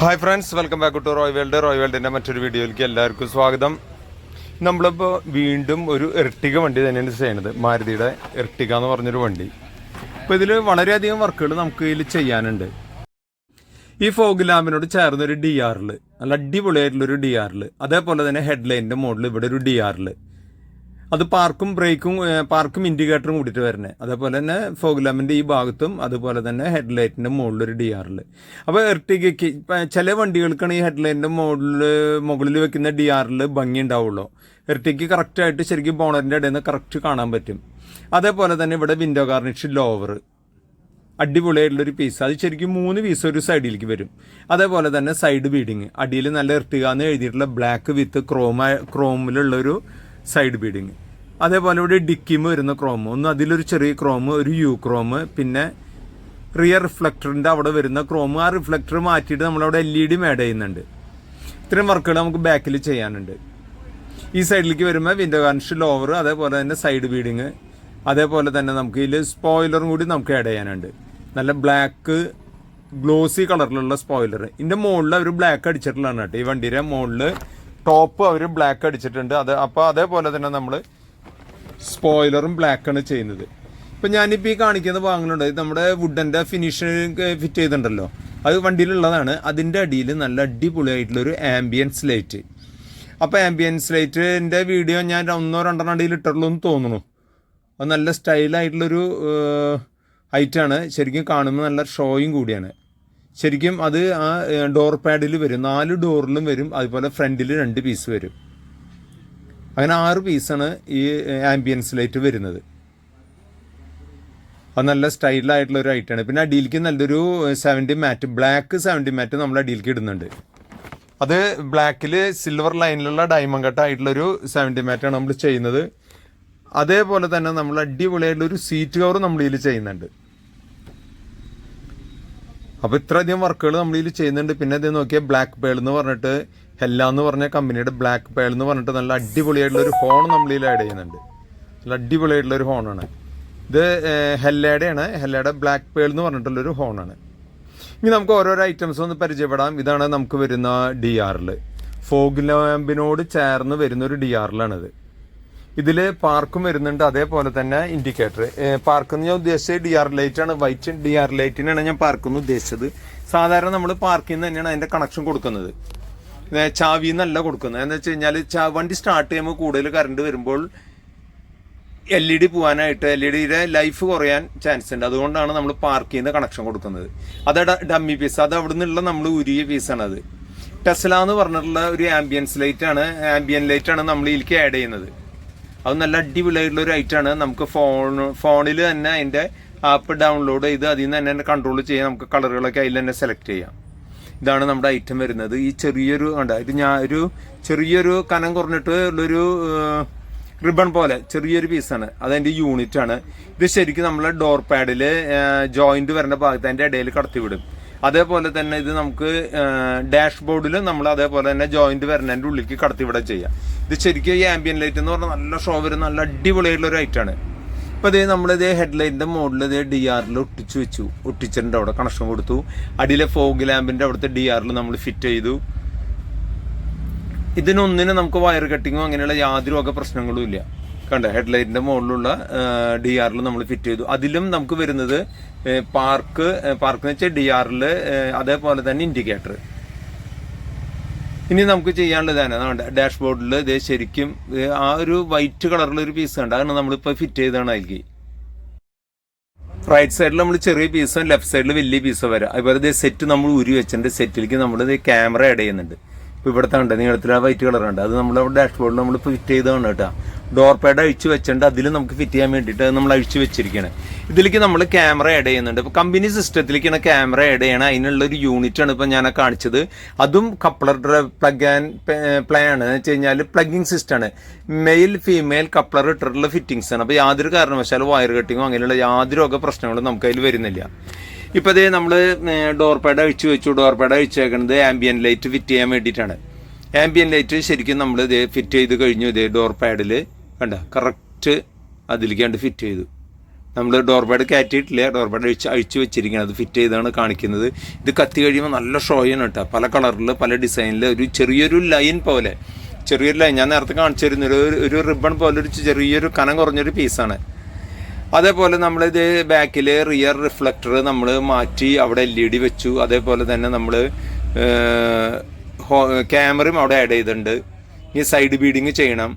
Hi friends welcome back to Roy world Roy വേൾഡിന്റെ മറ്റൊരു വീഡിയോയിലേക്ക് എല്ലാവർക്കും സ്വാഗതം. നമ്മളിപ്പോൾ വീണ്ടും ഒരു എർട്ടിക വണ്ടി തന്നെയാണ് ചെയ്യണത് മാരുതിയുടെ എർട്ടിക എന്ന് പറഞ്ഞൊരു വണ്ടി. അപ്പോൾ ഇതിൽ വളരെയധികം വർക്കുകൾ നമുക്ക് ഇതിൽ ചെയ്യാനുണ്ട്. ഈ ഫോഗ് ലാമ്പിനോട് ചേർന്നൊരു ഡി ആറിൽ നല്ല അടിപൊളിയായിട്ടുള്ളൊരു ഡി ആറിൽ അതേപോലെ തന്നെ ഹെഡ്ലൈനിന്റെ മോഡൽ ഇവിടെ ഒരു ഡി ആറിൽ അത് പാർക്കും ബ്രേക്കും പാർക്കും ഇൻഡിക്കേറ്ററും കൂടിയിട്ട് വരണേ. അതേപോലെ തന്നെ ഫോഗ്ലാമിന്റെ ഈ ഭാഗത്തും അതുപോലെ തന്നെ ഹെഡ്ലൈറ്റിന്റെ മുകളിലൊരു ഡി ആറിൽ അപ്പോൾ എർട്ടിഗയ്ക്ക് ചില വണ്ടികൾക്കാണ് ഈ ഹെഡ്ലൈറ്റിന്റെ മുകളിൽ മുകളിൽ വെക്കുന്ന ഡി ആറിൽ ഭംഗി ഉണ്ടാവുള്ളൂ. എർട്ടിക്ക് കറക്റ്റായിട്ട് ശരിക്കും ബോണറിന്റെ ഇടയിൽ നിന്ന് കറക്റ്റ് കാണാൻ പറ്റും. അതേപോലെ തന്നെ ഇവിടെ വിൻഡോ കാർണിഷ് ലോവർ അടിപൊളിയായിട്ടുള്ളൊരു പീസ് അത് ശരിക്കും മൂന്ന് പീസ് ഒരു സൈഡിലേക്ക് വരും. അതേപോലെ തന്നെ സൈഡ് ബീഡിങ് അടിയിൽ നല്ല ഇർട്ടിക എന്ന് എഴുതിയിട്ടുള്ള ബ്ലാക്ക് വിത്ത് ക്രോമ ക്രോമിലുള്ളൊരു സൈഡ് ബീഡിങ് അതേപോലെ ഇവിടെ ഡിക്കിമ് വരുന്ന ക്രോം ഒന്ന് അതിലൊരു ചെറിയ ക്രോം ഒരു യു ക്രോം പിന്നെ റിയർ റിഫ്ലക്ടറിന്റെ അവിടെ വരുന്ന ക്രോം ആ റിഫ്ലക്ടർ മാറ്റിയിട്ട് നമ്മളവിടെ എൽ ഇ ഡി ആഡ് ചെയ്യുന്നുണ്ട്. ഇത്രയും വർക്കുകൾ നമുക്ക് ബാക്കിൽ ചെയ്യാനുണ്ട്. ഈ സൈഡിലേക്ക് വരുമ്പോൾ വിൻഡോ ഗാർണിഷ് ലോവർ അതേപോലെ തന്നെ സൈഡ് ബീഡിങ് അതേപോലെ തന്നെ നമുക്ക് ഇതിൽ സ്പോയിലറും കൂടി നമുക്ക് ആഡ് ചെയ്യാനുണ്ട്. നല്ല ബ്ലാക്ക് ഗ്ലോസി കളറിലുള്ള സ്പോയിലർ ഇതിന്റെ മുകളിൽ അവർ ബ്ലാക്ക് അടിച്ചിട്ടുള്ളതാണ് കേട്ടോ. ഈ വണ്ടിയുടെ മുകളിൽ ടോപ്പ് അവർ ബ്ലാക്ക് അടിച്ചിട്ടുണ്ട്. അത് അപ്പോൾ അതേപോലെ തന്നെ നമ്മൾ സ്പോയിലറും ബ്ലാക്കാണ് ചെയ്യുന്നത്. ഇപ്പം ഞാനിപ്പോൾ ഈ കാണിക്കുന്ന ഭാഗങ്ങളുണ്ട്. നമ്മുടെ വുഡന്റെ ഫിനിഷ് ഫിറ്റ് ചെയ്തിട്ടുണ്ടല്ലോ. അത് വണ്ടിയിലുള്ളതാണ്. അതിന്റെ അടിയിൽ നല്ല അടിപൊളിയായിട്ടുള്ളൊരു ആംബിയൻസ് ലൈറ്റ് അപ്പോൾ ആംബിയൻസ് ലൈറ്റിന്റെ വീഡിയോ ഞാൻ ഒന്നോ രണ്ടെണ്ണം അടിയിൽ ഇട്ടുള്ളൂ എന്ന് തോന്നുന്നു. അത് നല്ല സ്റ്റൈലായിട്ടുള്ളൊരു ഹൈറ്റാണ് ശരിക്കും കാണുമ്പോൾ നല്ല ഷോയും കൂടിയാണ്. ശരിക്കും അത് ആ ഡോർ പാഡിൽ വരും. നാല് ഡോറിലും വരും. അതുപോലെ ഫ്രണ്ടിൽ രണ്ട് പീസ് വരും. അങ്ങനെ ആറ് പീസാണ് ഈ ആംബിയൻസ് ലൈറ്റ് വരുന്നത്. അത് നല്ല സ്റ്റൈലായിട്ടുള്ള ഒരു ഐറ്റമാണ് പിന്നെ അടിയിലേക്ക് നല്ലൊരു seventy mat black seventy mat നമ്മൾ അടിയിലേക്ക് ഇടുന്നുണ്ട്. അത് ബ്ലാക്കിൽ സിൽവർ ലൈനിലുള്ള ഡയമണ്ട് കട്ട് ആയിട്ടുള്ളൊരു സെവന്റി മാറ്റാണ് നമ്മൾ ചെയ്യുന്നത്. അതേപോലെ തന്നെ നമ്മൾ അടിപൊളിയായിട്ടുള്ളൊരു സീറ്റ് കവർ നമ്മൾ ഇതിൽ ചെയ്യുന്നുണ്ട്. അപ്പോൾ ഇത്രയധികം വർക്കുകൾ നമ്മൾ ഇതിൽ ചെയ്യുന്നുണ്ട്. പിന്നെ ഇത് നോക്കിയാൽ ബ്ലാക്ക് പേൾ എന്ന് പറഞ്ഞിട്ട് ഹെല്ല എന്ന് പറഞ്ഞ കമ്പനിയുടെ ബ്ലാക്ക് പേൾ എന്ന് പറഞ്ഞിട്ട് നല്ല അടിപൊളിയായിട്ടുള്ള ഒരു ഫോൺ നമ്മൾ ഇതിൽ ആഡ് ചെയ്യുന്നുണ്ട്. നല്ല അടിപൊളിയായിട്ടുള്ള ഒരു ഫോണാണ് ഇത് ഹെല്ലയുടെയാണ് ഹെല്ലയുടെ ബ്ലാക്ക് പേൾ എന്ന് പറഞ്ഞിട്ടുള്ളൊരു ഫോണാണ് ഇനി നമുക്ക് ഓരോരോ ഐറ്റംസ് ഒന്ന് പരിചയപ്പെടാം. ഇതാണ് നമുക്ക് വരുന്ന ഡി ആറിൽ ഫോഗ് ലാമ്പിനോട് ചേർന്ന് വരുന്ന ഒരു ഡി ആറിലാണിത് ഇതിൽ പാർക്കും വരുന്നുണ്ട് അതേപോലെ തന്നെ ഇൻഡിക്കേറ്റർ പാർക്ക് എന്ന് ഞാൻ ഉദ്ദേശിച്ചത് ഡി ആർ ലൈറ്റ് ആണ്. വൈറ്റ് ഡി ആർ ലൈറ്റിനാണ് ഞാൻ പാർക്ക് എന്ന് ഉദ്ദേശിച്ചത്. സാധാരണ നമ്മൾ പാർക്കിൽ നിന്ന് തന്നെയാണ് അതിന്റെ കണക്ഷൻ കൊടുക്കുന്നത്. ചാവി നല്ല കൊടുക്കുന്നത്. എന്താ വെച്ച് കഴിഞ്ഞാൽ വണ്ടി സ്റ്റാർട്ട് ചെയ്യുമ്പോൾ കൂടുതൽ കറണ്ട് വരുമ്പോൾ എൽ ഇ ഡി പോകാനായിട്ട് എൽ ഇ ഡിയുടെ ലൈഫ് കുറയാൻ ചാൻസ് ഉണ്ട്. അതുകൊണ്ടാണ് നമ്മൾ പാർക്ക് ചെയ്യുന്ന കണക്ഷൻ കൊടുക്കുന്നത്. അത് ഡമ്മി പീസ് അത് അവിടെ നിന്നുള്ള നമ്മൾ ഉരിയ പീസാണ് അത്. ടെസ്ല എന്ന് പറഞ്ഞിട്ടുള്ള ഒരു ആംബിയൻസ് ലൈറ്റ് ആണ്. ആംബിയൻ ലൈറ്റ് ആണ് നമ്മൾ ഇതിലേക്ക് ആഡ് ചെയ്യുന്നത്. അത് നല്ല അടിപൊളിയായിട്ടുള്ള ഒരു ഐറ്റമാണ് നമുക്ക് ഫോൺ ഫോണിൽ തന്നെ അതിന്റെ ആപ്പ് ഡൗൺലോഡ് ചെയ്ത് അതിൽ നിന്ന് തന്നെ കൺട്രോൾ ചെയ്യാം. നമുക്ക് കളറുകളൊക്കെ അതിൽ തന്നെ സെലക്ട് ചെയ്യാം. ഇതാണ് നമ്മുടെ ഐറ്റം വരുന്നത്. ഈ ചെറിയൊരു കണ്ട? ഇത് ഞാൻ ഒരു ചെറിയൊരു കനം കുറഞ്ഞിട്ട് ഉള്ളൊരു റിബൺ പോലെ ചെറിയൊരു പീസാണ് അതതിന്റെ യൂണിറ്റ് ആണ്. ഇത് ശരിക്കും നമ്മൾ ഡോർ പാഡിൽ ജോയിന്റ് വരുന്ന ഭാഗത്ത് അതിന്റെ ഇടയിൽ കടത്തിവിടും. അതേപോലെ തന്നെ ഇത് നമുക്ക് ഡാഷ് ബോർഡിൽ നമ്മൾ അതേപോലെ തന്നെ ജോയിന്റ് വരുന്നതിന്റെ ഉള്ളിലേക്ക് കടത്തിവിടുക ചെയ്യാം. ഇത് ശരിക്കും ഈ ആംബിയൻ ലൈറ്റ് എന്ന് പറഞ്ഞാൽ നല്ല ഷോ വരുന്ന നല്ല അടിപൊളിയായിട്ടുള്ള ഒരു ഐറ്റാണ് അപ്പോൾ ഇതേ നമ്മളിതേ ഹെഡ്ലൈറ്റിന്റെ മോഡലിൽ ഇതേ ഡി ആറിൽ ഒട്ടിച്ച് വെച്ചു. ഒട്ടിച്ചിട്ടുണ്ട് അവിടെ കണക്ഷൻ കൊടുത്തു. അടിയിലെ ഫോഗ് ലാമ്പിന്റെ അവിടുത്തെ ഡി ആറിൽ നമ്മൾ ഫിറ്റ് ചെയ്തു. ഇതിനൊന്നിനും നമുക്ക് വയർ കട്ടിങ്ങോ അങ്ങനെയുള്ള യാതൊരു വക പ്രശ്നങ്ങളും ഇല്ല. കണ്ട? ഹെഡ്ലൈറ്റിന്റെ മുകളിലുള്ള ഡി ആറിൽ നമ്മൾ ഫിറ്റ് ചെയ്തു. അതിലും നമുക്ക് വരുന്നത് പാർക്ക് പാർക്ക് എന്ന് വെച്ചാൽ ഡി ആറിൽ അതേപോലെ തന്നെ ഇൻഡിക്കേറ്റർ ഇനി നമുക്ക് ചെയ്യാനുള്ളതാണ് ഡാഷ് ബോർഡിൽ ഇത് ശരിക്കും ആ ഒരു വൈറ്റ് കളറിലുള്ള ഒരു പീസ് ഉണ്ട് അതാണ് നമ്മളിപ്പോൾ ഫിറ്റ് ചെയ്താണ് അതിലേക്ക്. റൈറ്റ് സൈഡിൽ നമ്മൾ ചെറിയ പീസും ലെഫ്റ്റ് സൈഡിൽ വലിയ പീസും വരാം. അതുപോലെ ഇത് സെറ്റ് നമ്മൾ ഉരി വെച്ചിട്ടുണ്ട്. സെറ്റിലേക്ക് നമ്മൾ ക്യാമറ ആഡ് ചെയ്യുന്നുണ്ട്. ഇപ്പോൾ ഇവിടുത്തെ ഉണ്ട് നീളത്തിൽ ആ വൈറ്റ് ഉണ്ട് അത് നമ്മൾ ഡാഷ് ബോർഡിൽ നമ്മൾ ഫിറ്റ് ചെയ്തതാണ് കേട്ടോ. ഡോർ പാഡ് അഴിച്ചു വെച്ചിട്ടുണ്ട്. അതിൽ നമുക്ക് ഫിറ്റ് ചെയ്യാൻ വേണ്ടിയിട്ട് നമ്മൾ അഴിച്ചു വെച്ചിരിക്കുകയാണ് ഇതിലേക്ക് നമ്മൾ ക്യാമറ ആഡ് ചെയ്യുന്നുണ്ട്. ഇപ്പോൾ കമ്പനി സിസ്റ്റത്തിലേക്കാണ് ക്യാമറ ആഡ് ചെയ്യണം അതിനുള്ള ഒരു യൂണിറ്റ് ആണ് ഇപ്പോൾ ഞാൻ കാണിച്ചത്. അതും കപ്ലർ പ്ലഗ് ആൻഡ് പ്ലേ ആണ്. എന്ന് വെച്ച് കഴിഞ്ഞാൽ പ്ലഗിങ് സിസ്റ്റം ആണ്. മെയിൽ ഫീമെയിൽ കപ്ലർ ഇട്ടിട്ടുള്ള ഫിറ്റിങ്സ് ആണ്. അപ്പോൾ യാതൊരു കാരണവശാലും വയർ കട്ടിങ്ങോ അങ്ങനെയുള്ള യാതൊരു ഒക്കെ പ്രശ്നങ്ങളും നമുക്ക് അതിൽ വരുന്നില്ല. ഇപ്പോൾ ഇതേ നമ്മൾ ഡോർ പാഡ് അഴിച്ചു വെച്ചു. ഡോർ പാഡ് അഴിച്ചേക്കുന്നത് ആംബിയൻ ലൈറ്റ് ഫിറ്റ് ചെയ്യാൻ വേണ്ടിയിട്ടാണ്. ആംബിയൻ ലൈറ്റ് ശരിക്കും നമ്മൾ ഇത് ഫിറ്റ് ചെയ്ത് കഴിഞ്ഞു ഇതേ ഡോർ പാഡിൽ കണ്ട? കറക്റ്റ് അതിലേക്ക് കണ്ട് ഫിറ്റ് ചെയ്തു. നമ്മൾ ഡോർ ഡോർബേഡ് കയറ്റിയിട്ടില്ല? ഡോർബേഡ് അഴിച്ച് അഴിച്ചു വെച്ചിരിക്കുകയാണ് അത് ഫിറ്റ് ചെയ്താണ് കാണിക്കുന്നത്. ഇത് കത്തി കഴിയുമ്പോൾ നല്ല ഷോയാണ് കേട്ടോ. പല കളറിൽ പല ഡിസൈനിൽ ഒരു ചെറിയൊരു ലൈൻ പോലെ. ചെറിയൊരു ലൈൻ ഞാൻ നേരത്തെ കാണിച്ചു തരുന്ന ഒരു ഒരു റിബൺ പോലെ ഒരു ചെറിയൊരു കനം കുറഞ്ഞൊരു പീസാണ് അതേപോലെ നമ്മളിത് ബാക്കിൽ റിയർ റിഫ്ലക്ടർ നമ്മൾ മാറ്റി അവിടെ എൽ ഇ ഡി വെച്ചു. അതേപോലെ തന്നെ നമ്മൾ ക്യാമറയും അവിടെ ആഡ് ചെയ്തിട്ടുണ്ട്. ഈ സൈഡ് ബീഡിങ് ചെയ്യണം.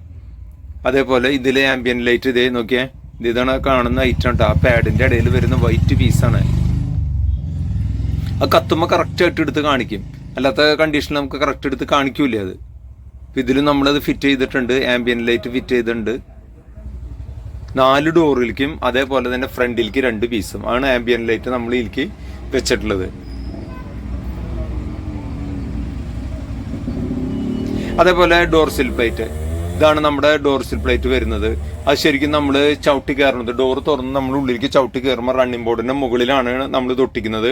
അതേപോലെ ഇതിലെ ആംബിയൻ ലൈറ്റ് ഇതേ നോക്കിയേ. ഇത് ഇതാണ് കാണുന്ന ഐറ്റം കേട്ടോ ആ പാഡിന്റെ ഇടയിൽ വരുന്ന വൈറ്റ് പീസാണ് ആ കത്തുമ്പോൾ കറക്റ്റ് ആയിട്ട് എടുത്ത് കാണിക്കും. അല്ലാത്ത കണ്ടീഷനിൽ നമുക്ക് കറക്റ്റ് എടുത്ത് കാണിക്കൂലേ അത്. ഇതിൽ നമ്മളത് ഫിറ്റ് ചെയ്തിട്ടുണ്ട്. ആംബിയൻ ലൈറ്റ് ഫിറ്റ് ചെയ്തിട്ടുണ്ട്. നാല് ഡോറിലേക്കും അതേപോലെ തന്നെ ഫ്രണ്ടിലേക്ക് രണ്ട് പീസും ആണ് ആംബിയൻ ലൈറ്റ് നമ്മൾ ഇതിലേക്ക് വെച്ചിട്ടുള്ളത്. അതേപോലെ ഡോർ പ്ലേറ്റ് ഇതാണ് നമ്മുടെ ഡോർസിൽ പ്ലേറ്റ് വരുന്നത്. അത് ശരിക്കും നമ്മൾ ചവിട്ടി കയറുന്നത് ഡോർ തുറന്ന് നമ്മൾ ഉള്ളിലേക്ക് ചവിട്ടി കയറുമ്പോൾ റണ്ണിംഗ് ബോർഡിന്റെ മുകളിലാണ് നമ്മൾ തൊട്ടിക്കുന്നത്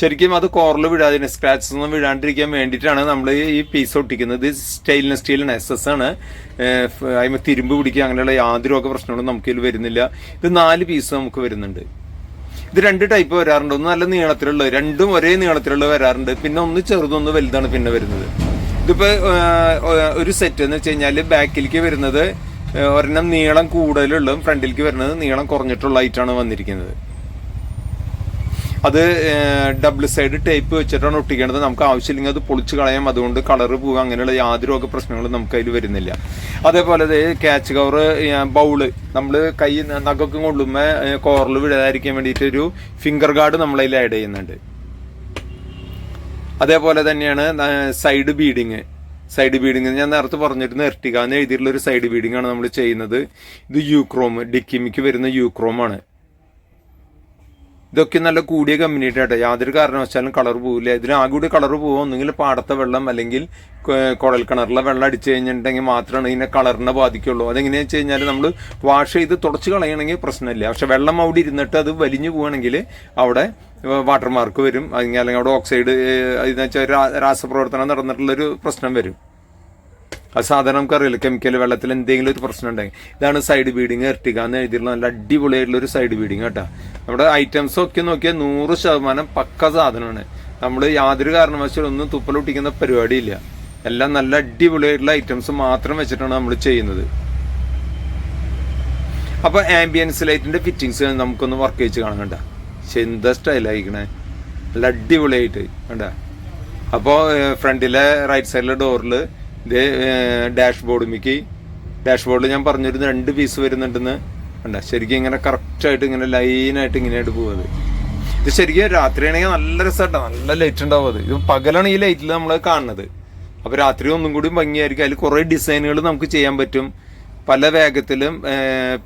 ശരിക്കും അത് കോറിൽ വിടാതിന് സ്ക്രാച്ചസ് ഒന്നും വിടാണ്ടിരിക്കാൻ വേണ്ടിയിട്ടാണ് നമ്മൾ ഈ പീസ് ഒട്ടിക്കുന്നത്. ഇത് സ്റ്റെയിൻലെസ് സ്റ്റീലിന് എസ് എസ് ആണ്. അതിന് തിരുമ്പ് പിടിക്കുക അങ്ങനെയുള്ള യാതൊരു ഒക്കെ പ്രശ്നങ്ങളും നമുക്ക് ഇതിൽ വരുന്നില്ല. ഇത് നാല് പീസ് നമുക്ക് വരുന്നുണ്ട്. ഇത് രണ്ട് ടൈപ്പ് വരാറുണ്ട്. ഒന്ന് നല്ല നീളത്തിലുള്ള രണ്ടും ഒരേ നീളത്തിലുള്ള വരാറുണ്ട്. പിന്നെ ഒന്ന് ചെറുതൊന്ന് വലുതാണ് പിന്നെ വരുന്നത്. ഇതിപ്പോ ഏഹ്, ഒരു സെറ്റ് എന്ന് വെച്ച് കഴിഞ്ഞാൽ ബാക്കിലേക്ക് വരുന്നത് ഒരെണ്ണം നീളം കൂടുതലുള്ളതും ഫ്രണ്ടിലേക്ക് വരുന്നത് നീളം കുറഞ്ഞിട്ടുള്ള ആയിട്ടാണ് വന്നിരിക്കുന്നത്. അത് ഡബിൾ സൈഡ് ടേപ്പ് വെച്ചിട്ടാണ് ഒട്ടിക്കേണ്ടത്. നമുക്ക് ആവശ്യമില്ലെങ്കിൽ അത് പൊളിച്ച് കളയാം. അതുകൊണ്ട് കളറ് പോകുക അങ്ങനെയുള്ള യാതൊരു ഒക്കെ പ്രശ്നങ്ങളും നമുക്ക് അതിൽ വരുന്നില്ല. അതേപോലെ ക്യാച്ച് കവർ ബൗൾ നമ്മൾ കൈ നഖമൊക്കെ കൊള്ളുമ്പോൾ കോറിൽ വിടാതിരിക്കാൻ വേണ്ടിയിട്ട് ഒരു ഫിംഗർ ഗാർഡ് നമ്മളതിൽ ആഡ് ചെയ്യുന്നുണ്ട്. അതേപോലെ തന്നെയാണ് സൈഡ് ബീഡിങ് സൈഡ് ബീഡിങ് ഞാൻ നേരത്തെ പറഞ്ഞിട്ട് എന്ന് എഴുതിയിട്ടുള്ള ഒരു സൈഡ് ബീഡിങ് ആണ് നമ്മൾ ചെയ്യുന്നത്. ഇത് യൂക്രോം ഡിക്കിമിക്ക് വരുന്ന യൂക്രോം ആണ് ഇതൊക്കെ നല്ല കൂടിയ കമ്മ്യൂണിറ്റി ആട്ടെ യാതൊരു കാരണവശാലും കളർ പോവില്ല. ഇതിന് ആകെ കൂടി കളർ പോകും ഒന്നുകിൽ പാടത്തെ വെള്ളം അല്ലെങ്കിൽ കുഴൽ കിണറിലെ വെള്ളം അടിച്ചു കഴിഞ്ഞിട്ടുണ്ടെങ്കിൽ മാത്രമാണ് ഇതിനെ കളറിനെ ബാധിക്കുള്ളൂ. അതെങ്ങനെയാണെന്ന് വെച്ച് കഴിഞ്ഞാൽ നമ്മൾ വാഷ് ചെയ്ത് തുടച്ച് കളയണമെങ്കിൽ പ്രശ്നമില്ല. പക്ഷെ വെള്ളം അവിടെ ഇരുന്നിട്ട് അത് വലിഞ്ഞു പോവുകയാണെങ്കിൽ അവിടെ വാട്ടർമാർക്ക് വരും. അല്ലെങ്കിൽ അവിടെ ഓക്സൈഡ് എന്ന് വെച്ചാൽ രാസപ്രവർത്തനം നടന്നിട്ടുള്ളൊരു പ്രശ്നം വരും. അത് സാധാരണ നമുക്കറിയില്ല. കെമിക്കൽ വെള്ളത്തിൽ എന്തെങ്കിലും ഒരു പ്രശ്നം ഉണ്ടെങ്കിൽ. ഇതാണ് സൈഡ് ബീഡിങ് എർട്ടിക എന്ന് എഴുതിയിട്ടുള്ള നല്ല അടിപൊളിയായിട്ടുള്ള ഒരു സൈഡ് ബീഡിങ് കേട്ടോ. നമ്മുടെ ഐറ്റംസ് ഒക്കെ നോക്കിയാൽ നൂറ് ശതമാനം പക്ക സാധനമാണ്. നമ്മൾ യാതൊരു കാരണവശാലും ഒന്നും തുപ്പലൊട്ടിക്കുന്ന പരിപാടിയില്ല. എല്ലാം നല്ല അടിപൊളിയായിട്ടുള്ള ഐറ്റംസ് മാത്രം വെച്ചിട്ടാണ് നമ്മൾ ചെയ്യുന്നത്. അപ്പൊ ആംബിയൻസ് ലൈറ്റിന്റെ ഫിറ്റിങ്സ് നമുക്കൊന്ന് വർക്ക് വെച്ച് കാണണ്ട എന്താ സ്റ്റൈലായിരിക്കണേ നല്ല അടിപൊളിയായിട്ട് കണ്ട. അപ്പോൾ ഫ്രണ്ടിലെ റൈറ്റ് സൈഡിലെ ഡോറിൽ ഇത് ഡാഷ് ബോർഡുമിക്ക് ഡാഷ് ബോർഡിൽ ഞാൻ പറഞ്ഞിരുന്നു രണ്ട് പീസ് വരുന്നുണ്ടെന്ന് കണ്ട. ശരിക്കും ഇങ്ങനെ കറക്റ്റായിട്ട് ഇങ്ങനെ ലൈനായിട്ട് ഇങ്ങനെയായിട്ട് പോകുന്നത് ഇത് ശരിക്കും രാത്രിയാണെങ്കിൽ നല്ല രസമായിട്ടാണ് നല്ല ലൈറ്റ് ഉണ്ടാവും അത്. ഇത് പകലാണ് ഈ ലൈറ്റിൽ നമ്മൾ കാണുന്നത്. അപ്പോൾ രാത്രി ഒന്നും കൂടി ഭംഗിയായിരിക്കും. അതിൽ കുറേ ഡിസൈനുകൾ നമുക്ക് ചെയ്യാൻ പറ്റും. പല വേഗത്തിലും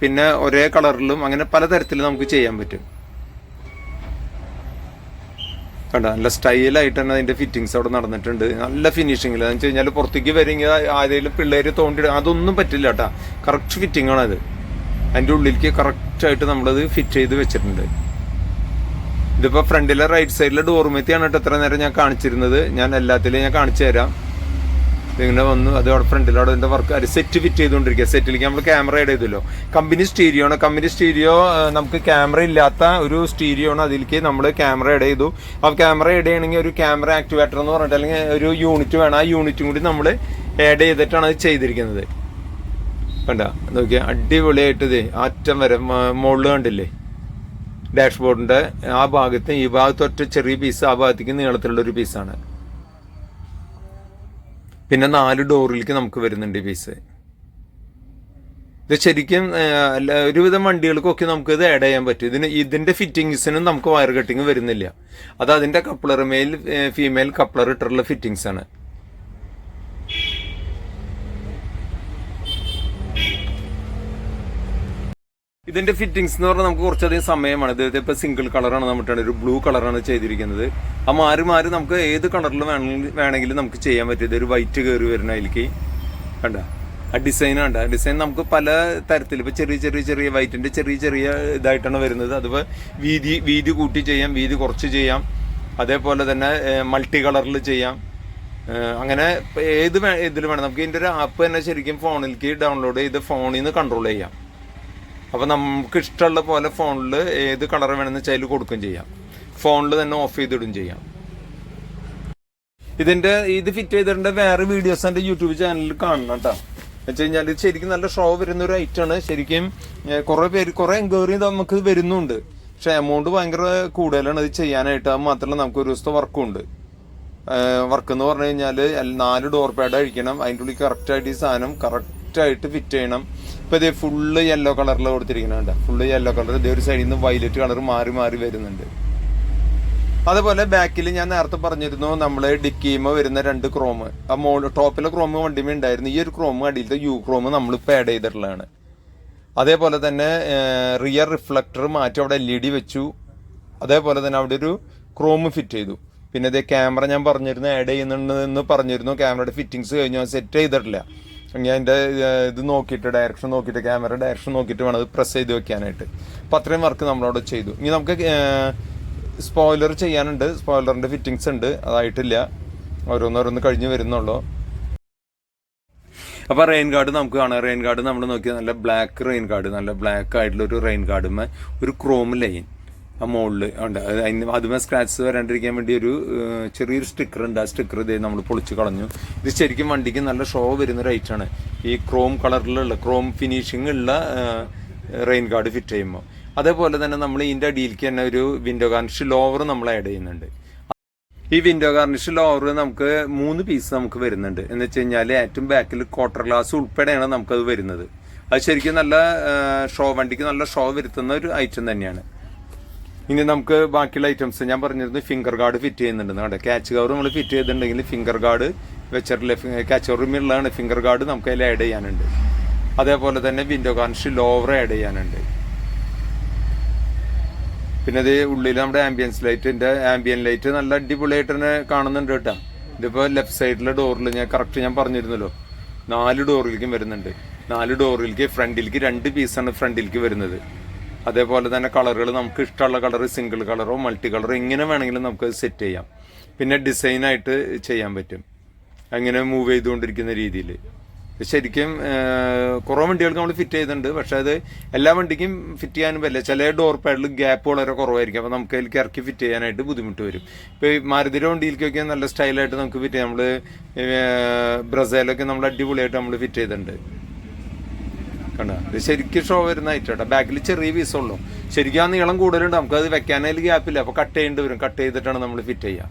പിന്നെ ഒരേ കളറിലും അങ്ങനെ പലതരത്തിലും നമുക്ക് ചെയ്യാൻ പറ്റും. കണ്ട? നല്ല സ്റ്റൈലായിട്ട് തന്നെ അതിന്റെ ഫിറ്റിങ്സ് അവിടെ നടന്നിട്ടുണ്ട്. നല്ല ഫിനിഷിങ്ങിൽ എന്ന് വെച്ച് കഴിഞ്ഞാൽ പുറത്തേക്ക് വരുമെങ്കിൽ ആരെങ്കിലും പിള്ളേർ തോണ്ടി അതൊന്നും പറ്റില്ല കേട്ടാ. കറക്റ്റ് ഫിറ്റിംഗ് ആണത് അതിന്റെ ഉള്ളിലേക്ക് കറക്റ്റ് ആയിട്ട് നമ്മളത് ഫിറ്റ് ചെയ്ത് വെച്ചിട്ടുണ്ട്. ഇതിപ്പോ ഫ്രണ്ടിലെ റൈറ്റ് സൈഡിലെ ഡോർമെത്തിയാണ് കേട്ടോ എത്ര നേരം ഞാൻ കാണിച്ചിരുന്നത്. ഞാൻ എല്ലാത്തിലും ഞാൻ കാണിച്ചു തരാം. ഇങ്ങനെ വന്നു. അത് അവിടെ ഫ്രണ്ടിലവിടെ അതിന്റെ വർക്ക് അത് സെറ്റ് ഫിറ്റ് ചെയ്തുകൊണ്ടിരിക്കുക. സെറ്റിലേക്ക് നമ്മൾ ക്യാമറ ആഡ് ചെയ്തല്ലോ. കമ്പനി സ്റ്റീരിയോ ആണ്. കമ്പനി സ്റ്റീരിയോ നമുക്ക് ക്യാമറ ഇല്ലാത്ത ഒരു സ്റ്റീരിയോ ആണ് അതിലേക്ക് നമ്മൾ ക്യാമറ ആഡ് ചെയ്തു. ആ ക്യാമറ ആഡ് ചെയ്യണമെങ്കിൽ ഒരു ക്യാമറ ആക്ടിവേറ്റർ എന്ന് പറഞ്ഞിട്ട് അല്ലെങ്കിൽ ഒരു യൂണിറ്റ് വേണം. ആ യൂണിറ്റും കൂടി നമ്മൾ ആഡ് ചെയ്തിട്ടാണ് അത് ചെയ്തിരിക്കുന്നത്. കണ്ട? നോക്കിയാൽ അടിപൊളിയായിട്ട് ഇതേ അറ്റം വരെ മുകളിൽ കണ്ടില്ലേ? ഡാഷ്ബോർഡിന്റെ ആ ഭാഗത്ത് ഈ ഭാഗത്ത് ഒറ്റ ചെറിയ പീസ് ആ ഭാഗത്തേക്ക് നീളത്തിലുള്ള ഒരു പീസാണ് പിന്നെ നാല് ഡോറിലേക്ക് നമുക്ക് വരുന്നുണ്ട് പീസ് ഇത് ശരിക്കും ഒരുവിധം വണ്ടികൾക്കൊക്കെ നമുക്ക് ഇത് ആഡ് ചെയ്യാൻ പറ്റും. ഇതിന് ഇതിന്റെ ഫിറ്റിങ്സിനും നമുക്ക് വയർ കട്ടിങ് വരുന്നില്ല. അത് അതിന്റെ കപ്ലർ മെയിൽ ഫീമെയിൽ കപ്ലർ ഇട്ടിട്ടുള്ള ഫിറ്റിങ്സ് ആണ്. ഇതിന്റെ ഫിറ്റിംഗ്സ് എന്ന് പറഞ്ഞാൽ നമുക്ക് കുറച്ചധികം സമയമാണ്. ഇദ്ദേഹത്തെ ഇപ്പൊ സിംഗിൾ കളറാണ് നമ്മുടെ ഒരു ബ്ലൂ കളറാണ് ചെയ്തിരിക്കുന്നത്. ആ മാറി മാറി നമുക്ക് ഏത് കളറിൽ വേണമെങ്കിലും നമുക്ക് ചെയ്യാൻ പറ്റും. ഇതൊരു വൈറ്റ് കയറി വരുന്ന അതിലേക്ക് കണ്ട? ആ ഡിസൈൻ കണ്ട? ഡിസൈൻ നമുക്ക് പല തരത്തിൽ ഇപ്പൊ ചെറിയ ചെറിയ ചെറിയ വൈറ്റിന്റെ ചെറിയ ചെറിയ ഇതായിട്ടാണ് വരുന്നത്. അതിപ്പോ വീതി വീതി കൂട്ടി ചെയ്യാം. വീതി കുറച്ച് ചെയ്യാം. അതേപോലെ തന്നെ മൾട്ടി കളറിൽ ചെയ്യാം. അങ്ങനെ ഏത് ഇതിൽ വേണം. നമുക്ക് ഇതിന്റെ ഒരു ആപ്പ് തന്നെ ശരിക്കും ഫോണിലേക്ക് ഡൗൺലോഡ് ചെയ്ത് ഫോണിൽ നിന്ന് കൺട്രോൾ ചെയ്യാം. അപ്പോൾ നമുക്ക് ഇഷ്ടമുള്ള പോലെ ഫോണിൽ ഏത് കളർ വേണമെന്ന് വെച്ചാൽ കൊടുക്കുകയും ചെയ്യാം. ഫോണിൽ തന്നെ ഓഫ് ചെയ്തിടും ചെയ്യാം. ഇതിന്റെ ഇത് ഫിറ്റ് ചെയ്തിട്ടുണ്ട് വേറെ വീഡിയോസ് എന്റെ യൂട്യൂബ് ചാനലിൽ കാണണം കേട്ടോ. വെച്ച് കഴിഞ്ഞാൽ ഇത് ശരിക്കും നല്ല ഷോ വരുന്ന ഒരു ഐറ്റം ആണ്. ശരിക്കും കുറേ പേര് കുറെ എൻക്വയറി നമുക്ക് വരുന്നുണ്ട്. പക്ഷെ എമൗണ്ട് ഭയങ്കര കൂടുതലാണ് ഇത് ചെയ്യാനായിട്ട്. അത് മാത്രമല്ല നമുക്ക് ഒരു ദിവസത്തെ വർക്കും ഉണ്ട്. വർക്ക് എന്ന് പറഞ്ഞു കഴിഞ്ഞാൽ നാല് ഡോർ പാഡ് അഴിക്കണം. അതിന്റെ ഉള്ളിൽ കറക്റ്റായിട്ട് ഈ സാധനം കറക്റ്റായിട്ട് ഫിറ്റ് ചെയ്യണം. ഇപ്പൊ ഇത് ഫുള്ള് യെല്ലോ കളറിൽ കൊടുത്തിരിക്കുന്നുണ്ട് ഫുള്ള് യെല്ലോ കളർ ഇതേ ഒരു സൈഡിൽ നിന്ന് വൈലറ്റ് കളർ മാറി മാറി വരുന്നുണ്ട്. അതുപോലെ ബാക്കിൽ ഞാൻ നേരത്തെ പറഞ്ഞിരുന്നു നമ്മൾ ഡിക്കിമ വരുന്ന രണ്ട് ക്രോം ആ മോൾ ടോപ്പിലെ ക്രോം വണ്ടിമേ ഉണ്ടായിരുന്നു. ഈ ഒരു ക്രോം അടിയിലത്തെ യു ക്രോം നമ്മൾ ഇപ്പോൾ ആഡ് ചെയ്തിട്ടുള്ളതാണ്. അതേപോലെ തന്നെ റിയർ റിഫ്ലക്ടർ മാറ്റി അവിടെ എൽ ഇ ഡി വെച്ചു. അതേപോലെ തന്നെ അവിടെ ഒരു ക്രോം ഫിറ്റ് ചെയ്തു. പിന്നെ ഇതേ ക്യാമറ ഞാൻ പറഞ്ഞിരുന്നു ആഡ് ചെയ്യുന്നുണ്ടെന്ന് പറഞ്ഞിരുന്നു. ക്യാമറയുടെ ഫിറ്റിങ്സ് കഴിഞ്ഞു സെറ്റ് ചെയ്തിട്ടില്ല. ഞാൻ അതിന്റെ ഇത് നോക്കിയിട്ട് ഡയറക്ഷൻ നോക്കിയിട്ട് ക്യാമറ ഡയറക്ഷൻ നോക്കിയിട്ട് വേണം അത് പ്രസ് ചെയ്ത് വെക്കാനായിട്ട്. അപ്പം അത്രയും വർക്ക് നമ്മളവിടെ ചെയ്തു. ഇനി നമുക്ക് സ്പോയിലർ ചെയ്യാനുണ്ട്. സ്പോയിലറിന്റെ ഫിറ്റിങ്സ് ഉണ്ട്. അതായിട്ടില്ല. ഓരോന്നോരോന്ന് കഴിഞ്ഞ് വരുന്നുള്ളൂ. അപ്പോൾ റെയിൻ ഗാർഡ് നമുക്ക് കാണാം. റെയിൻ ഗാർഡ് നമ്മൾ നോക്കിയാൽ നല്ല ബ്ലാക്ക് റെയിൻ ഗാർഡ് നല്ല ബ്ലാക്ക് ആയിട്ടുള്ള ഒരു റെയിൻ ഗാർഡുമേ ഒരു ക്രോം ലൈൻ മുകളിൽ ഉണ്ട്. അത് അതിന് അതുമേ സ്ക്രാച്ചസ് വരാണ്ടിരിക്കാൻ വേണ്ടി ഒരു ചെറിയൊരു സ്റ്റിക്കർ ഉണ്ട്. ആ സ്റ്റിക്കർ ഇതേ നമ്മൾ പൊളിച്ച് കളഞ്ഞു. ഇത് ശരിക്കും വണ്ടിക്ക് നല്ല ഷോ വരുന്ന item ഈ ക്രോം കളറിലുള്ള ക്രോം ഫിനിഷിംഗ് ഉള്ള റെയിൻ ഗാർഡ് ഫിറ്റ് ചെയ്യുമ്പോൾ അതേപോലെ തന്നെ നമ്മൾ ഇതിന്റെ അടിയിലേക്ക് തന്നെ ഒരു വിൻഡോ ഗാർണിഷ് ലോവർ നമ്മൾ ആഡ് ചെയ്യുന്നുണ്ട്. ഈ വിൻഡോ ഗാർണിഷ് ലോവർ നമുക്ക് മൂന്ന് പീസ് നമുക്ക് വരുന്നുണ്ട്. എന്ന് വെച്ച് കഴിഞ്ഞാൽ ഏറ്റവും ബാക്കിൽ ക്വാർട്ടർ ഗ്ലാസ് ഉൾപ്പെടെയാണ് നമുക്കത് വരുന്നത്. അത് ശരിക്കും നല്ല ഷോ വണ്ടിക്ക് നല്ല ഷോ വരുത്തുന്ന ഒരു ഐറ്റം തന്നെയാണ്. ഇനി നമുക്ക് ബാക്കിയുള്ള ഐറ്റംസ് ഞാൻ പറഞ്ഞിരുന്നു ഫിംഗർ ഗാർഡ് ഫിറ്റ് ചെയ്യുന്നുണ്ട് അവിടെ ക്യാച്ച് കവർ നമ്മൾ ഫിറ്റ് ചെയ്തിട്ടുണ്ടെങ്കിൽ ഫിംഗർ ഗാർഡ് വെച്ചിട്ടില്ല ക്യാച്ച് കവറുള്ളതാണ് ഫിംഗർ ഗാർഡ് നമുക്ക് അതിൽ ആഡ് ചെയ്യാനുണ്ട്. അതേപോലെ തന്നെ വിൻഡോ ഗാർണിഷ് ലോവർ ആഡ് ചെയ്യാനുണ്ട്. പിന്നെ ഇത് ഉള്ളിൽ നമ്മുടെ ആംബിയൻസ് ലൈറ്റിന്റെ ആംബിയൻ ലൈറ്റ് നല്ല അടിപൊളിയായിട്ട് തന്നെ കാണുന്നുണ്ട് കേട്ടോ. ഇതിപ്പോ ലെഫ്റ്റ് സൈഡിലെ ഡോറിൽ ഞാൻ കറക്റ്റ് ഞാൻ പറഞ്ഞിരുന്നല്ലോ. നാല് ഡോറിലേക്കും വരുന്നുണ്ട്. നാല് ഡോറിലേക്ക് ഫ്രണ്ടിലേക്ക് രണ്ട് പീസാണ് ഫ്രണ്ടിലേക്ക് വരുന്നത്. അതേപോലെ തന്നെ കളറുകൾ നമുക്ക് ഇഷ്ടമുള്ള കളർ സിംഗിൾ കളറോ മൾട്ടി കളറോ എങ്ങനെ വേണമെങ്കിലും നമുക്ക് സെറ്റ് ചെയ്യാം. പിന്നെ ഡിസൈനായിട്ട് ചെയ്യാൻ പറ്റും. അങ്ങനെ മൂവ് ചെയ്തുകൊണ്ടിരിക്കുന്ന രീതിയിൽ. ശരിക്കും കുറേ വണ്ടികൾക്ക് നമ്മൾ ഫിറ്റ് ചെയ്തിട്ടുണ്ട്. പക്ഷേ അത് എല്ലാ വണ്ടിക്കും ഫിറ്റ് ചെയ്യാനും പറ്റില്ല. ചില ഡോർ പാഡിൽ ഗ്യാപ്പ് വളരെ കുറവായിരിക്കും. അപ്പോൾ നമുക്ക് അതിലേക്ക് ഇറക്കി ഫിറ്റ് ചെയ്യാനായിട്ട് ബുദ്ധിമുട്ട് വരും. ഇപ്പോൾ ഈ മാരുതിയുടെ വണ്ടിയിലേക്കൊക്കെ നല്ല സ്റ്റൈലായിട്ട് നമുക്ക് ഫിറ്റ് ചെയ്യാം. നമ്മൾ ബ്രസേലൊക്കെ നമ്മൾ അടിപൊളിയായിട്ട് നമ്മൾ ഫിറ്റ് ചെയ്തിട്ടുണ്ട്. കണ്ടോ? ശരിക്കും ഷോ വരുന്ന ഐറ്റാ ബാക്കിൽ ചെറിയ പീസ് ഉള്ളൂ. ശരിക്കും ആ നീളം കൂടുതലുണ്ട്. നമുക്കത് വെക്കാനായാലും ഗ്യാപ്പില്ല അപ്പോൾ കട്ട് ചെയ്യേണ്ടി വരും. കട്ട് ചെയ്തിട്ടാണ് നമ്മൾ ഫിറ്റ് ചെയ്യുക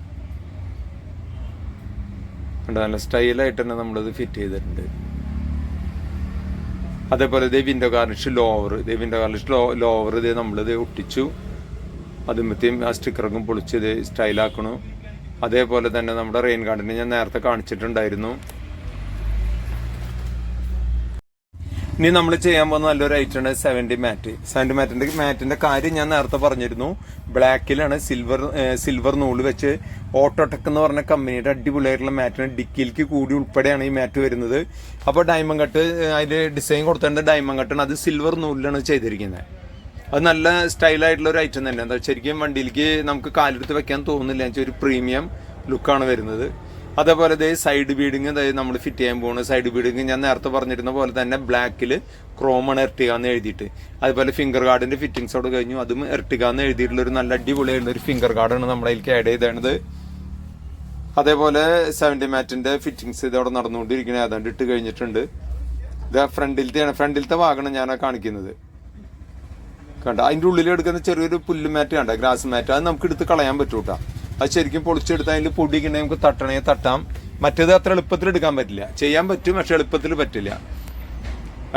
കണ്ട? നല്ല സ്റ്റൈലായിട്ട് തന്നെ നമ്മളത് ഫിറ്റ് ചെയ്തിട്ടുണ്ട്. അതേപോലെ ഇതേ വിൻഡോ ഗാർണിഷ് ലോവർ ഇതേ വിൻഡോ ഗാർണിഷ് ലോ ലോവർ ഇതേ നമ്മളിത് ഒട്ടിച്ചു. അതുമ്പത്തേയും ആ സ്റ്റിക്കറൊക്കെ പൊളിച്ച് ഇത് സ്റ്റൈലാക്കണു അതേപോലെ തന്നെ നമ്മുടെ റെയിൻ ഗാർഡിനെ ഞാൻ നേരത്തെ കാണിച്ചിട്ടുണ്ടായിരുന്നു. ഇനി നമ്മൾ ചെയ്യാൻ പോകുന്ന നല്ലൊരു ഐറ്റം ആണ് സെവന്റി മാറ്റ് സെവന്റി മാറ്റിന്റെ മാറ്റിന്റെ കാര്യം ഞാൻ നേരത്തെ പറഞ്ഞിരുന്നു. ബ്ലാക്കിലാണ് സിൽവർ സിൽവർ നൂൽ വെച്ച് ഓട്ടോടെക് എന്ന് പറഞ്ഞ കമ്പനിയുടെ അടിപൊളിയായിട്ടുള്ള മാറ്റിന് ഡിക്കിലേക്ക് കൂടി ഉൾപ്പെടെയാണ് ഈ മാറ്റ് വരുന്നത്. അപ്പോൾ ഡയമണ്ട് കട്ട് അതിൽ ഡിസൈൻ കൊടുത്തേണ്ട ഡയമണ്ട് കട്ടാണ് അത് സിൽവർ നൂലിലാണ് ചെയ്തിരിക്കുന്നത്. അത് നല്ല സ്റ്റൈലായിട്ടുള്ള ഒരു ഐറ്റം തന്നെ. എന്താ ശരിക്കും വണ്ടിയിലേക്ക് നമുക്ക് കാലെടുത്ത് വെക്കാൻ തോന്നുന്നില്ല. എന്ന് വെച്ചാൽ ഒരു പ്രീമിയം ലുക്കാണ് വരുന്നത്. അതേപോലെ ഇതേ സൈഡ് ബീഡിങ് നമ്മൾ ഫിറ്റ് ചെയ്യാൻ പോകുന്നത് സൈഡ് ബീഡിങ് ഞാൻ നേരത്തെ പറഞ്ഞിരുന്ന പോലെ തന്നെ ബ്ലാക്കിൽ ക്രോമാണ് എർട്ടിക എന്ന് എഴുതിയിട്ട്. അതുപോലെ ഫിംഗർ ഗാർഡിന്റെ അവിടെ കഴിഞ്ഞു. അതും എർട്ടിക എന്ന് എഴുതിയിട്ടുള്ള ഒരു നല്ല അടിപൊളിയായിട്ടുള്ള ഒരു ഫിംഗർ ഗാർഡാണ് നമ്മൾ അതിലേക്ക് ആഡ് ചെയ്തത് അതേപോലെ സെവന്റി മാറ്റിന്റെ ഫിറ്റിങ്സ് ഇതവിടെ നടന്നുകൊണ്ടിരിക്കുന്നത് ഏതാണ്ട് ഇട്ട് കഴിഞ്ഞിട്ടുണ്ട്. ഇത് ഫ്രണ്ടിലത്തെയാണ് ഫ്രണ്ടിലത്തെ ഭാഗമാണ് ഞാൻ കാണിക്കുന്നത്. കണ്ട? അതിന്റെ ഉള്ളിൽ എടുക്കുന്ന ചെറിയൊരു പുല്ല് മാറ്റ് കണ്ട? ഗ്രാസ് മാറ്റ് അത് നമുക്ക് എടുത്ത് കളയാൻ പറ്റൂട്ടാ. അത് ശരിക്കും പൊളിച്ചെടുത്ത് അതിൽ പൊടിക്കണേ നമുക്ക് തട്ടണേ തട്ടാം. മറ്റേത് അത്ര എളുപ്പത്തിൽ എടുക്കാൻ പറ്റില്ല. ചെയ്യാൻ പറ്റും പക്ഷെ എളുപ്പത്തിൽ പറ്റില്ല.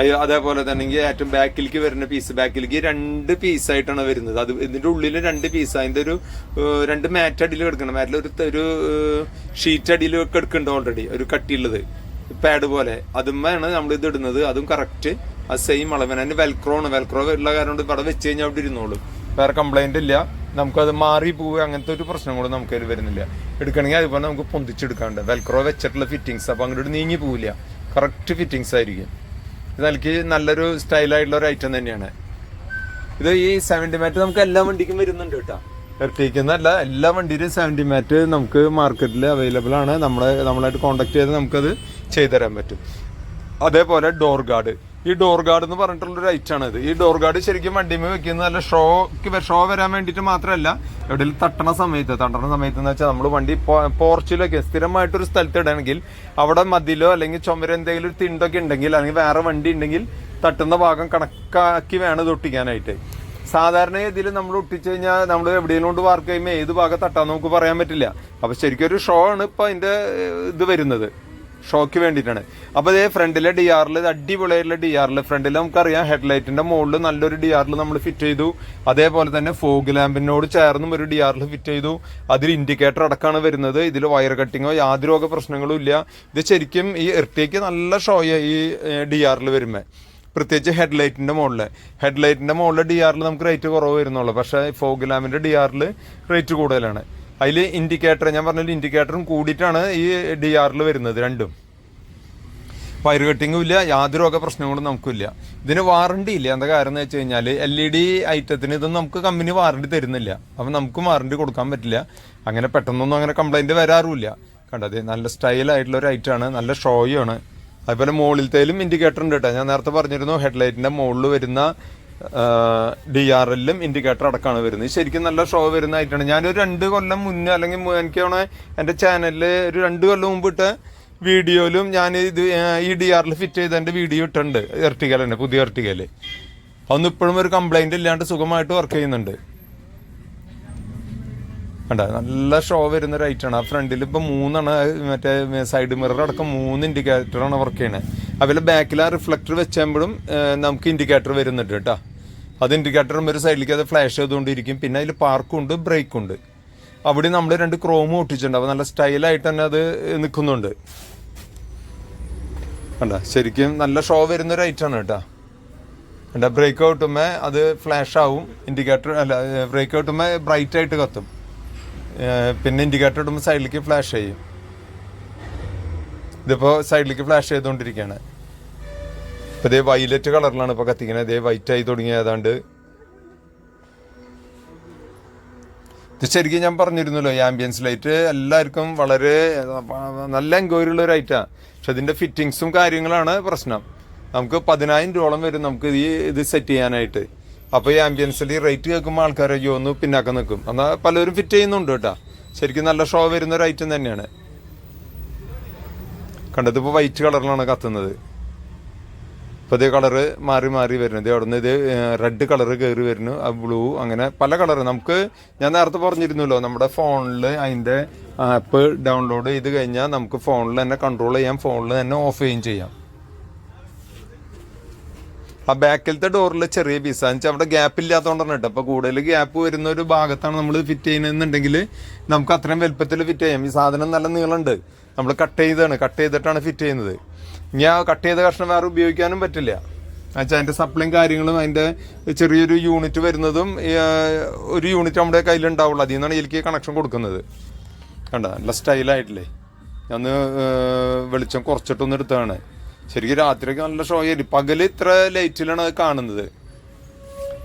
അയ്യോ അതേപോലെ തന്നെ ഏറ്റവും ബാക്കിലേക്ക് വരുന്ന പീസ് ബാക്കിലേക്ക് രണ്ട് പീസായിട്ടാണ് വരുന്നത്. അത് ഇതിന്റെ ഉള്ളിൽ രണ്ട് പീസ് അതിന്റെ ഒരു രണ്ട് മാറ്റ് അടിയിൽ കിടക്കണം. മാറ്റിൽ ഒരു ഒരു ഷീറ്റ് അടിയിൽ എടുക്കുന്നുണ്ട് ഓൾറെഡി ഒരു കട്ടിയുള്ളത്. പാഡ് പോലെ. അതുമാണ് നമ്മൾ ഇത് ഇടുന്നത്. അതും കറക്റ്റ് ആ സെയിം അളവിന്. അതിന് വെൽക്രോ ആണ്. വെൽക്രോ ഉള്ള കാരണം കൊണ്ട് ഇവിടെ വെച്ച് കഴിഞ്ഞാൽ അവിടെ ഇരുന്നോളും. വേറെ കംപ്ലൈന്റ് ഇല്ല. നമുക്കത് മാറി പോവുക അങ്ങനത്തെ ഒരു പ്രശ്നം കൂടെ നമുക്ക് അതിൽ വരുന്നില്ല. എടുക്കണമെങ്കിൽ അതുപോലെ നമുക്ക് പൊന്തിച്ചെടുക്കാണ്ട് വെൽക്രോ വെച്ചിട്ടുള്ള ഫിറ്റിങ്സ് അപ്പോൾ അങ്ങോട്ട് നീങ്ങി പോവില്ല. കറക്റ്റ് ഫിറ്റിങ്സ് ആയിരിക്കും. ഇത് എനിക്ക് നല്ലൊരു സ്റ്റൈലായിട്ടുള്ള ഒരു ഐറ്റം തന്നെയാണ്. ഇത് ഈ സെവന്റി മാറ്റ് നമുക്ക് എല്ലാ വണ്ടിക്കും വരുന്നുണ്ട് കേട്ടോ. എർട്ടിക്കുന്നല്ല എല്ലാ വണ്ടിയിലും സെവന്റി മാറ്റ് നമുക്ക് മാർക്കറ്റിൽ അവൈലബിൾ ആണ്. നമ്മളെ നമ്മളായിട്ട് കോണ്ടാക്ട് ചെയ്ത് നമുക്കത് ചെയ്തു തരാൻ പറ്റും. അതേപോലെ ഡോർ ഗാർഡ് ഈ ഡോർ ഗാർഡ് എന്ന് പറഞ്ഞിട്ടുള്ള ഒരു ഐറ്റാണ് ഇത്. ഈ ഡോർ ഗാർഡ് ശരിക്കും വണ്ടിമേ വെക്കുന്നത് നല്ല ഷോക്ക് ഷോ വരാൻ വേണ്ടിയിട്ട് മാത്രമല്ല എവിടെയും തട്ടണ സമയത്ത് തട്ടണ സമയത്ത് എന്ന് വെച്ചാൽ നമ്മൾ വണ്ടി പോർച്ചിലൊക്കെ സ്ഥിരമായിട്ടൊരു സ്ഥലത്ത് ഇടണമെങ്കിൽ അവിടെ മതിലോ അല്ലെങ്കിൽ ചുമര എന്തെങ്കിലും ഒരു തിണ്ടൊക്കെ ഉണ്ടെങ്കിൽ അല്ലെങ്കിൽ വേറെ വണ്ടി ഉണ്ടെങ്കിൽ തട്ടുന്ന ഭാഗം കണക്കാക്കി വേണം ഇത് ഒട്ടിക്കാനായിട്ട്. സാധാരണ ഇതിൽ നമ്മൾ ഒട്ടിച്ചു കഴിഞ്ഞാൽ നമ്മൾ എവിടെയും കൊണ്ട് വാർക്ക് ചെയ്യുമ്പോൾ ഏത് ഭാഗം തട്ടാൻ നമുക്ക് പറയാൻ പറ്റില്ല. അപ്പൊ ശരിക്കും ഒരു ഷോ ആണ് ഇപ്പൊ അതിന്റെ ഇത് വരുന്നത്. ഷോക്ക് വേണ്ടിയിട്ടാണ് അപ്പോൾ ഇതേ ഫ്രണ്ടിലെ ഡി ആറിൽ അടിപൊളിയായിട്ടുള്ള ഡി ആറിൽ ഫ്രണ്ടിൽ നമുക്കറിയാം ഹെഡ്ലൈറ്റിന്റെ മുകളിൽ നല്ലൊരു ഡി ആറിൽ നമ്മൾ ഫിറ്റ് ചെയ്തു. അതേപോലെ തന്നെ ഫോഗ് ലാമ്പിനോട് ചേർന്നും ഒരു ഡി ആറിൽ ഫിറ്റ് ചെയ്തു. അതിൽ ഇൻഡിക്കേറ്റർ അടക്കമാണ് വരുന്നത്. ഇതിൽ വയർ കട്ടിങ്ങോ യാതൊരു വക പ്രശ്നങ്ങളും ഇല്ല. ഇത് ശരിക്കും ഈ എർട്ടിക്ക് നല്ല ഷോയ ഈ ഡി ആറിൽ വരുമ്പോൾ പ്രത്യേകിച്ച് ഹെഡ്ലൈറ്റിന്റെ മുകളിൽ ഹെഡ്ലൈറ്റിന്റെ മുകളിൽ ഡി ആറിൽ നമുക്ക് റേറ്റ് കുറവ് വരുന്നുള്ളൂ. പക്ഷേ ഫോഗ് ലാമ്പിന്റെ ഡി ആറിൽ റേറ്റ് കൂടുതലാണ്. അതിൽ ഇൻഡിക്കേറ്റർ ഞാൻ പറഞ്ഞൊരു ഇൻഡിക്കേറ്ററും കൂടിയിട്ടാണ് ഈ ഡി ആറിൽ വരുന്നത് രണ്ടും. വയർ കട്ടിങ്ങും ഇല്ല യാതൊരു ഒക്കെ പ്രശ്നങ്ങളും നമുക്കില്ല ഇതിന് വാറണ്ടി ഇല്ല. എന്താ കാരണം എന്ന് വെച്ച് കഴിഞ്ഞാൽ എൽ ഇ ഡി ഐറ്റത്തിന് ഇതൊന്നും നമുക്ക് കമ്പനി വാറണ്ടി തരുന്നില്ല. അപ്പം നമുക്ക് വാറണ്ടി കൊടുക്കാൻ പറ്റില്ല. അങ്ങനെ പെട്ടെന്നൊന്നും അങ്ങനെ കംപ്ലൈന്റ് വരാറുമില്ല. കണ്ടത് നല്ല സ്റ്റൈലായിട്ടുള്ള ഒരു ഐറ്റമാണ് നല്ല ഷോയാണ് അതുപോലെ മുകളിലത്തേലും ഇൻഡിക്കേറ്റർ ഉണ്ട് കേട്ടോ. ഞാൻ നേരത്തെ പറഞ്ഞിരുന്നു ഹെഡ്ലൈറ്റിന്റെ മുകളിൽ വരുന്ന ഡി ആർ എല്ലും ഇൻഡിക്കേറ്റർ അടക്കമാണ് വരുന്നത്. ശരിക്കും നല്ല ഷോ വരുന്നതായിട്ടാണ്. ഞാനൊരു രണ്ട് കൊല്ലം മുന്നേ അല്ലെങ്കിൽ മു- എനിക്ക് തോന്നുന്നത് എന്റെ ചാനലിൽ ഒരു രണ്ട് കൊല്ലം മുമ്പ് ഇട്ട വീഡിയോയിലും ഞാൻ ഇത് ഈ ഡി ആറിൽ ഫിറ്റ് ചെയ്ത എന്റെ വീഡിയോ ഇട്ടുണ്ട് എർട്ടിക്കൽ തന്നെ പുതിയ എർട്ടിക്കൽ അതൊന്നും ഇപ്പോഴും ഒരു കംപ്ലൈന്റ് ഇല്ലാണ്ട് സുഖമായിട്ട് വർക്ക് ചെയ്യുന്നുണ്ട്. കണ്ട? നല്ല ഷോ വരുന്ന ഒരു ഐറ്റാണ് ആ ഫ്രണ്ടിൽ ഇപ്പം മൂന്നാണ് മറ്റേ സൈഡ് മിറർ അടക്കം മൂന്ന് ഇൻഡിക്കേറ്ററാണ് വർക്ക് ചെയ്യണത് അതുപോലെ ബാക്കിൽ ആ റിഫ്ലക്ടർ വെച്ചുമ്പോഴും നമുക്ക് ഇൻഡിക്കേറ്റർ വരുന്നുണ്ട് കേട്ടോ. അത് ഇൻഡിക്കേറ്ററും ഒരു സൈഡിലേക്ക് അത് ഫ്ലാഷ് ചെയ്തുകൊണ്ടിരിക്കും. പിന്നെ അതിൽ പാർക്കും ഉണ്ട് ബ്രേക്കും ഉണ്ട്. അവിടെ നമ്മൾ രണ്ട് ക്രോമും ഒട്ടിച്ചിട്ടുണ്ട്. അപ്പോൾ നല്ല സ്റ്റൈലായിട്ട് തന്നെ അത് നിൽക്കുന്നുണ്ട് കണ്ട? ശരിക്കും നല്ല ഷോ വരുന്ന ഒരു ഐറ്റമാണ് കേട്ടോ. വേണ്ട ബ്രേക്ക് ഔട്ടുമ്പോൾ അത് ഫ്ലാഷ് ആവും. ഇൻഡിക്കേറ്റർ അല്ല ബ്രേക്ക് ഔട്ടുമ്പോൾ ബ്രൈറ്റ് ആയിട്ട് കത്തും. പിന്നെ ഇൻഡിക്കേറ്റർ ഇടുമ്പോൾ സൈഡിലേക്ക് ഫ്ലാഷ് ചെയ്യും. ഇതിപ്പോൾ സൈഡിലേക്ക് ഫ്ലാഷ് ചെയ്തുകൊണ്ടിരിക്കുകയാണ്. ഇപ്പൊ ഇതേ വൈലറ്റ് കളറിലാണ് ഇപ്പം കത്തിക്കുന്നത് ഇതേ വൈറ്റ് ആയി തുടങ്ങിയ ഏതാണ്ട് ഇത് ശരിക്കും ഞാൻ പറഞ്ഞിരുന്നല്ലോ ഈ ആംബിയൻസ് ലൈറ്റ് എല്ലാവർക്കും വളരെ നല്ല എൻക്വയറി ഉള്ള ഒരു ഐറ്റാ പക്ഷെ അതിന്റെ ഫിറ്റിങ്സും കാര്യങ്ങളാണ് പ്രശ്നം. നമുക്ക് പതിനായിരം രൂപയോളം വരും നമുക്ക് ഈ ഇത് സെറ്റ് ചെയ്യാനായിട്ട്. അപ്പോൾ ഈ ആംബിയൻസിൽ റേറ്റ് കേൾക്കുമ്പോൾ ആൾക്കാരെ ഒന്ന് പിന്നാക്കം നിൽക്കും. എന്നാൽ പലരും ഫിറ്റ് ചെയ്യുന്നുണ്ട് കേട്ടോ. ശരിക്കും നല്ല ഷോ വരുന്ന ഒരു ഐറ്റം തന്നെയാണ്. കണ്ടത് ഇപ്പോൾ വൈറ്റ് കളറിലാണ് കത്തുന്നത്. ഇതേ കളറ് മാറി മാറി വരുന്നത് അവിടെ നിന്ന് ഇത് റെഡ് കളറ് കയറി വരുന്നു. ആ ബ്ലൂ അങ്ങനെ പല കളറ് നമുക്ക് ഞാൻ നേരത്തെ പറഞ്ഞിരുന്നല്ലോ നമ്മുടെ ഫോണിൽ അതിന്റെ ആപ്പ് ഡൗൺലോഡ് ചെയ്ത് കഴിഞ്ഞാൽ നമുക്ക് ഫോണിൽ തന്നെ കൺട്രോൾ ചെയ്യാം ഫോണിൽ തന്നെ ഓഫ് ചെയ്യുകയും ചെയ്യാം. ആ ബാക്കിലത്തെ ഡോറിൽ ചെറിയ പീസ് എന്ന് വെച്ചാൽ അവിടെ ഗ്യാപ്പ് ഇല്ലാത്തതുകൊണ്ടാണ് കേട്ടോ അപ്പോൾ കൂടുതൽ ഗ്യാപ്പ് വരുന്ന ഒരു ഭാഗത്താണ് നമ്മൾ ഫിറ്റ് ചെയ്യുന്നതെന്നുണ്ടെങ്കിൽ നമുക്ക് അത്രയും വലുപ്പത്തിൽ ഫിറ്റ് ചെയ്യാം. ഈ സാധനം നല്ല നീളമുണ്ട് നമ്മൾ കട്ട് ചെയ്താണ് കട്ട് ചെയ്തിട്ടാണ് ഫിറ്റ് ചെയ്യുന്നത്. ഇനി ആ കട്ട് ചെയ്ത കഷ്ണം വേറെ ഉപയോഗിക്കാനും പറ്റില്ല. എന്നുവെച്ചാൽ അതിന്റെ സപ്ലൈയും കാര്യങ്ങളും അതിന്റെ ചെറിയൊരു യൂണിറ്റ് വരുന്നതും ഒരു യൂണിറ്റ് നമ്മുടെ കയ്യിലുണ്ടാവുള്ളൂ. അതിൽ നിന്നാണ് എനിക്ക് കണക്ഷൻ കൊടുക്കുന്നത്. കണ്ട? നല്ല സ്റ്റൈലായിട്ടില്ലേ ഞാൻ വെളിച്ചം കുറച്ചിട്ടൊന്നും എടുത്തതാണ്. ശരിക്കും രാത്രിയൊക്കെ നല്ല ഷോ ആയിരിക്കും പകൽ ഇത്ര ലൈറ്റിലാണ് അത് കാണുന്നത്.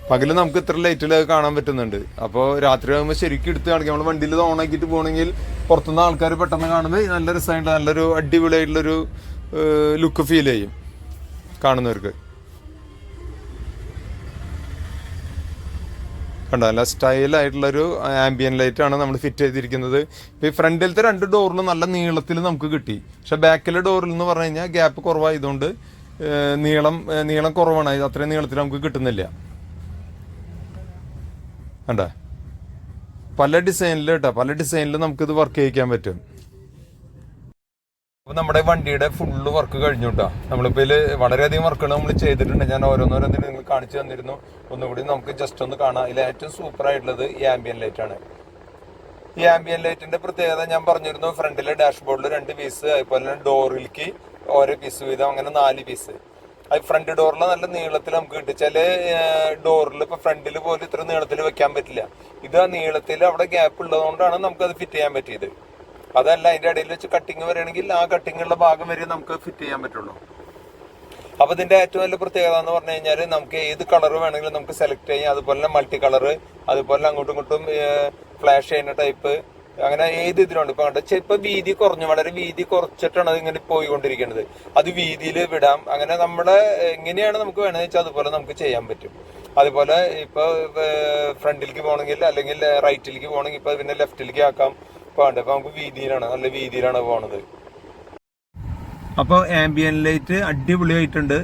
പകൽ നമുക്ക് ഇത്ര ലൈറ്റിൽ അത് കാണാൻ പറ്റുന്നുണ്ട്. അപ്പോൾ രാത്രി ആകുമ്പോൾ ശരിക്കും എടുത്ത് കാണിക്കാം. നമ്മൾ വണ്ടിയിൽ ഓണാക്കിയിട്ട് പോകണമെങ്കിൽ പുറത്തുനിന്ന് ആൾക്കാർ പെട്ടെന്ന് കാണുമ്പോൾ നല്ല രസമായിട്ട് നല്ലൊരു അടിപൊളിയായിട്ടുള്ളൊരു ലുക്ക് ഫീൽ ചെയ്യും കാണുന്നവർക്ക്. കണ്ടോ നല്ല സ്റ്റൈലായിട്ടുള്ളൊരു ആംബിയൻ ലൈറ്റാണ് നമ്മൾ ഫിറ്റ് ചെയ്തിരിക്കുന്നത്. ഇപ്പോൾ ഈ ഫ്രണ്ടിലത്തെ രണ്ട് ഡോറിലും നല്ല നീളത്തിൽ നമുക്ക് കിട്ടി. പക്ഷേ ബാക്കിലെ ഡോറിൽ എന്ന് പറഞ്ഞു കഴിഞ്ഞാൽ ഗ്യാപ്പ് കുറവായതുകൊണ്ട് നീളം നീളം കുറവാണ്. അത്രയും നീളത്തിൽ നമുക്ക് കിട്ടുന്നില്ല. കണ്ടോ? പല ഡിസൈനിൽ കേട്ടോ പല ഡിസൈനിൽ നമുക്കിത് വർക്ക് ചെയ്യിക്കാൻ പറ്റും. അപ്പൊ നമ്മുടെ വണ്ടിയുടെ ഫുള്ള് വർക്ക് കഴിഞ്ഞു കേട്ടോ നമ്മളിപ്പോ വളരെയധികം വർക്കുകൾ നമ്മൾ ചെയ്തിട്ടുണ്ട്. ഞാൻ ഓരോന്നോരോ നിങ്ങൾ കാണിച്ചു തന്നിരുന്നു. ഒന്നുകൂടി നമുക്ക് ജസ്റ്റ് ഒന്ന് കാണാം. ഇതിൽ ഏറ്റവും സൂപ്പർ ആയിട്ടുള്ളത് ഈ ആംബിയൻ ലൈറ്റ് ആണ്. ഈ ആംബിയൻ ലൈറ്റിന്റെ പ്രത്യേകത ഞാൻ പറഞ്ഞിരുന്നു. ഫ്രണ്ടിലെ ഡാഷ്ബോർഡിൽ രണ്ട് പീസ് അതുപോലെ തന്നെ ഡോറിലേക്ക് ഓരോ പീസ് വീതം അങ്ങനെ നാല് പീസ് അത് ഫ്രണ്ട് ഡോറിൽ നല്ല നീളത്തിൽ നമുക്ക് കിട്ടും. ചില ഡോറിൽ ഇപ്പൊ ഫ്രണ്ടിൽ പോലും ഇത്ര നീളത്തിൽ വെക്കാൻ പറ്റില്ല. ഇത് ആ നീളത്തിൽ അവിടെ ഗ്യാപ്പ് ഉള്ളതുകൊണ്ടാണ് അത് ഫിറ്റ് ചെയ്യാൻ പറ്റിയത്. അതല്ല അതിന്റെ ഇടയിൽ വെച്ച് കട്ടിങ് വരികയാണെങ്കിൽ ആ കട്ടിങ്ങുള്ള ഭാഗം വരെ നമുക്ക് ഫിറ്റ് ചെയ്യാൻ പറ്റുള്ളൂ. അപ്പൊ ഇതിന്റെ ഏറ്റവും വലിയ പ്രത്യേകത എന്ന് പറഞ്ഞു കഴിഞ്ഞാൽ നമുക്ക് ഏത് കളർ വേണമെങ്കിലും നമുക്ക് സെലക്ട് ചെയ്യാം. അതുപോലെ തന്നെ മൾട്ടി കളർ അതുപോലെ അങ്ങോട്ടും ഇങ്ങോട്ടും ഫ്ലാഷ് ചെയ്യുന്ന ടൈപ്പ് അങ്ങനെ ഏത് ഇതിലുണ്ട്? ഇപ്പൊ കണ്ടോ? ഇപ്പൊ വീതി കുറഞ്ഞു. വളരെ വീതി കുറച്ചിട്ടാണ് അത് ഇങ്ങനെ പോയിക്കൊണ്ടിരിക്കുന്നത്. അത് വീതിയിൽ വിടാം. അങ്ങനെ നമ്മുടെ എങ്ങനെയാണ് നമുക്ക് വേണമെന്ന് വെച്ചാൽ അതുപോലെ നമുക്ക് ചെയ്യാൻ പറ്റും. അതുപോലെ ഇപ്പൊ ഫ്രണ്ടിലേക്ക് പോകണമെങ്കിൽ അല്ലെങ്കിൽ റൈറ്റിലേക്ക് പോകണമെങ്കിൽ ഇപ്പൊ പിന്നെ ലെഫ്റ്റിലേക്ക് ആക്കാം. ഇപ്പൊ കണ്ടോ ഇപ്പൊ നമുക്ക് വീതിയിലാണ് നല്ല വീതിയിലാണ് പോണത്. അപ്പോൾ ആംബിയൻ ലൈറ്റ് അടിപൊളിയായിട്ടുണ്ട്.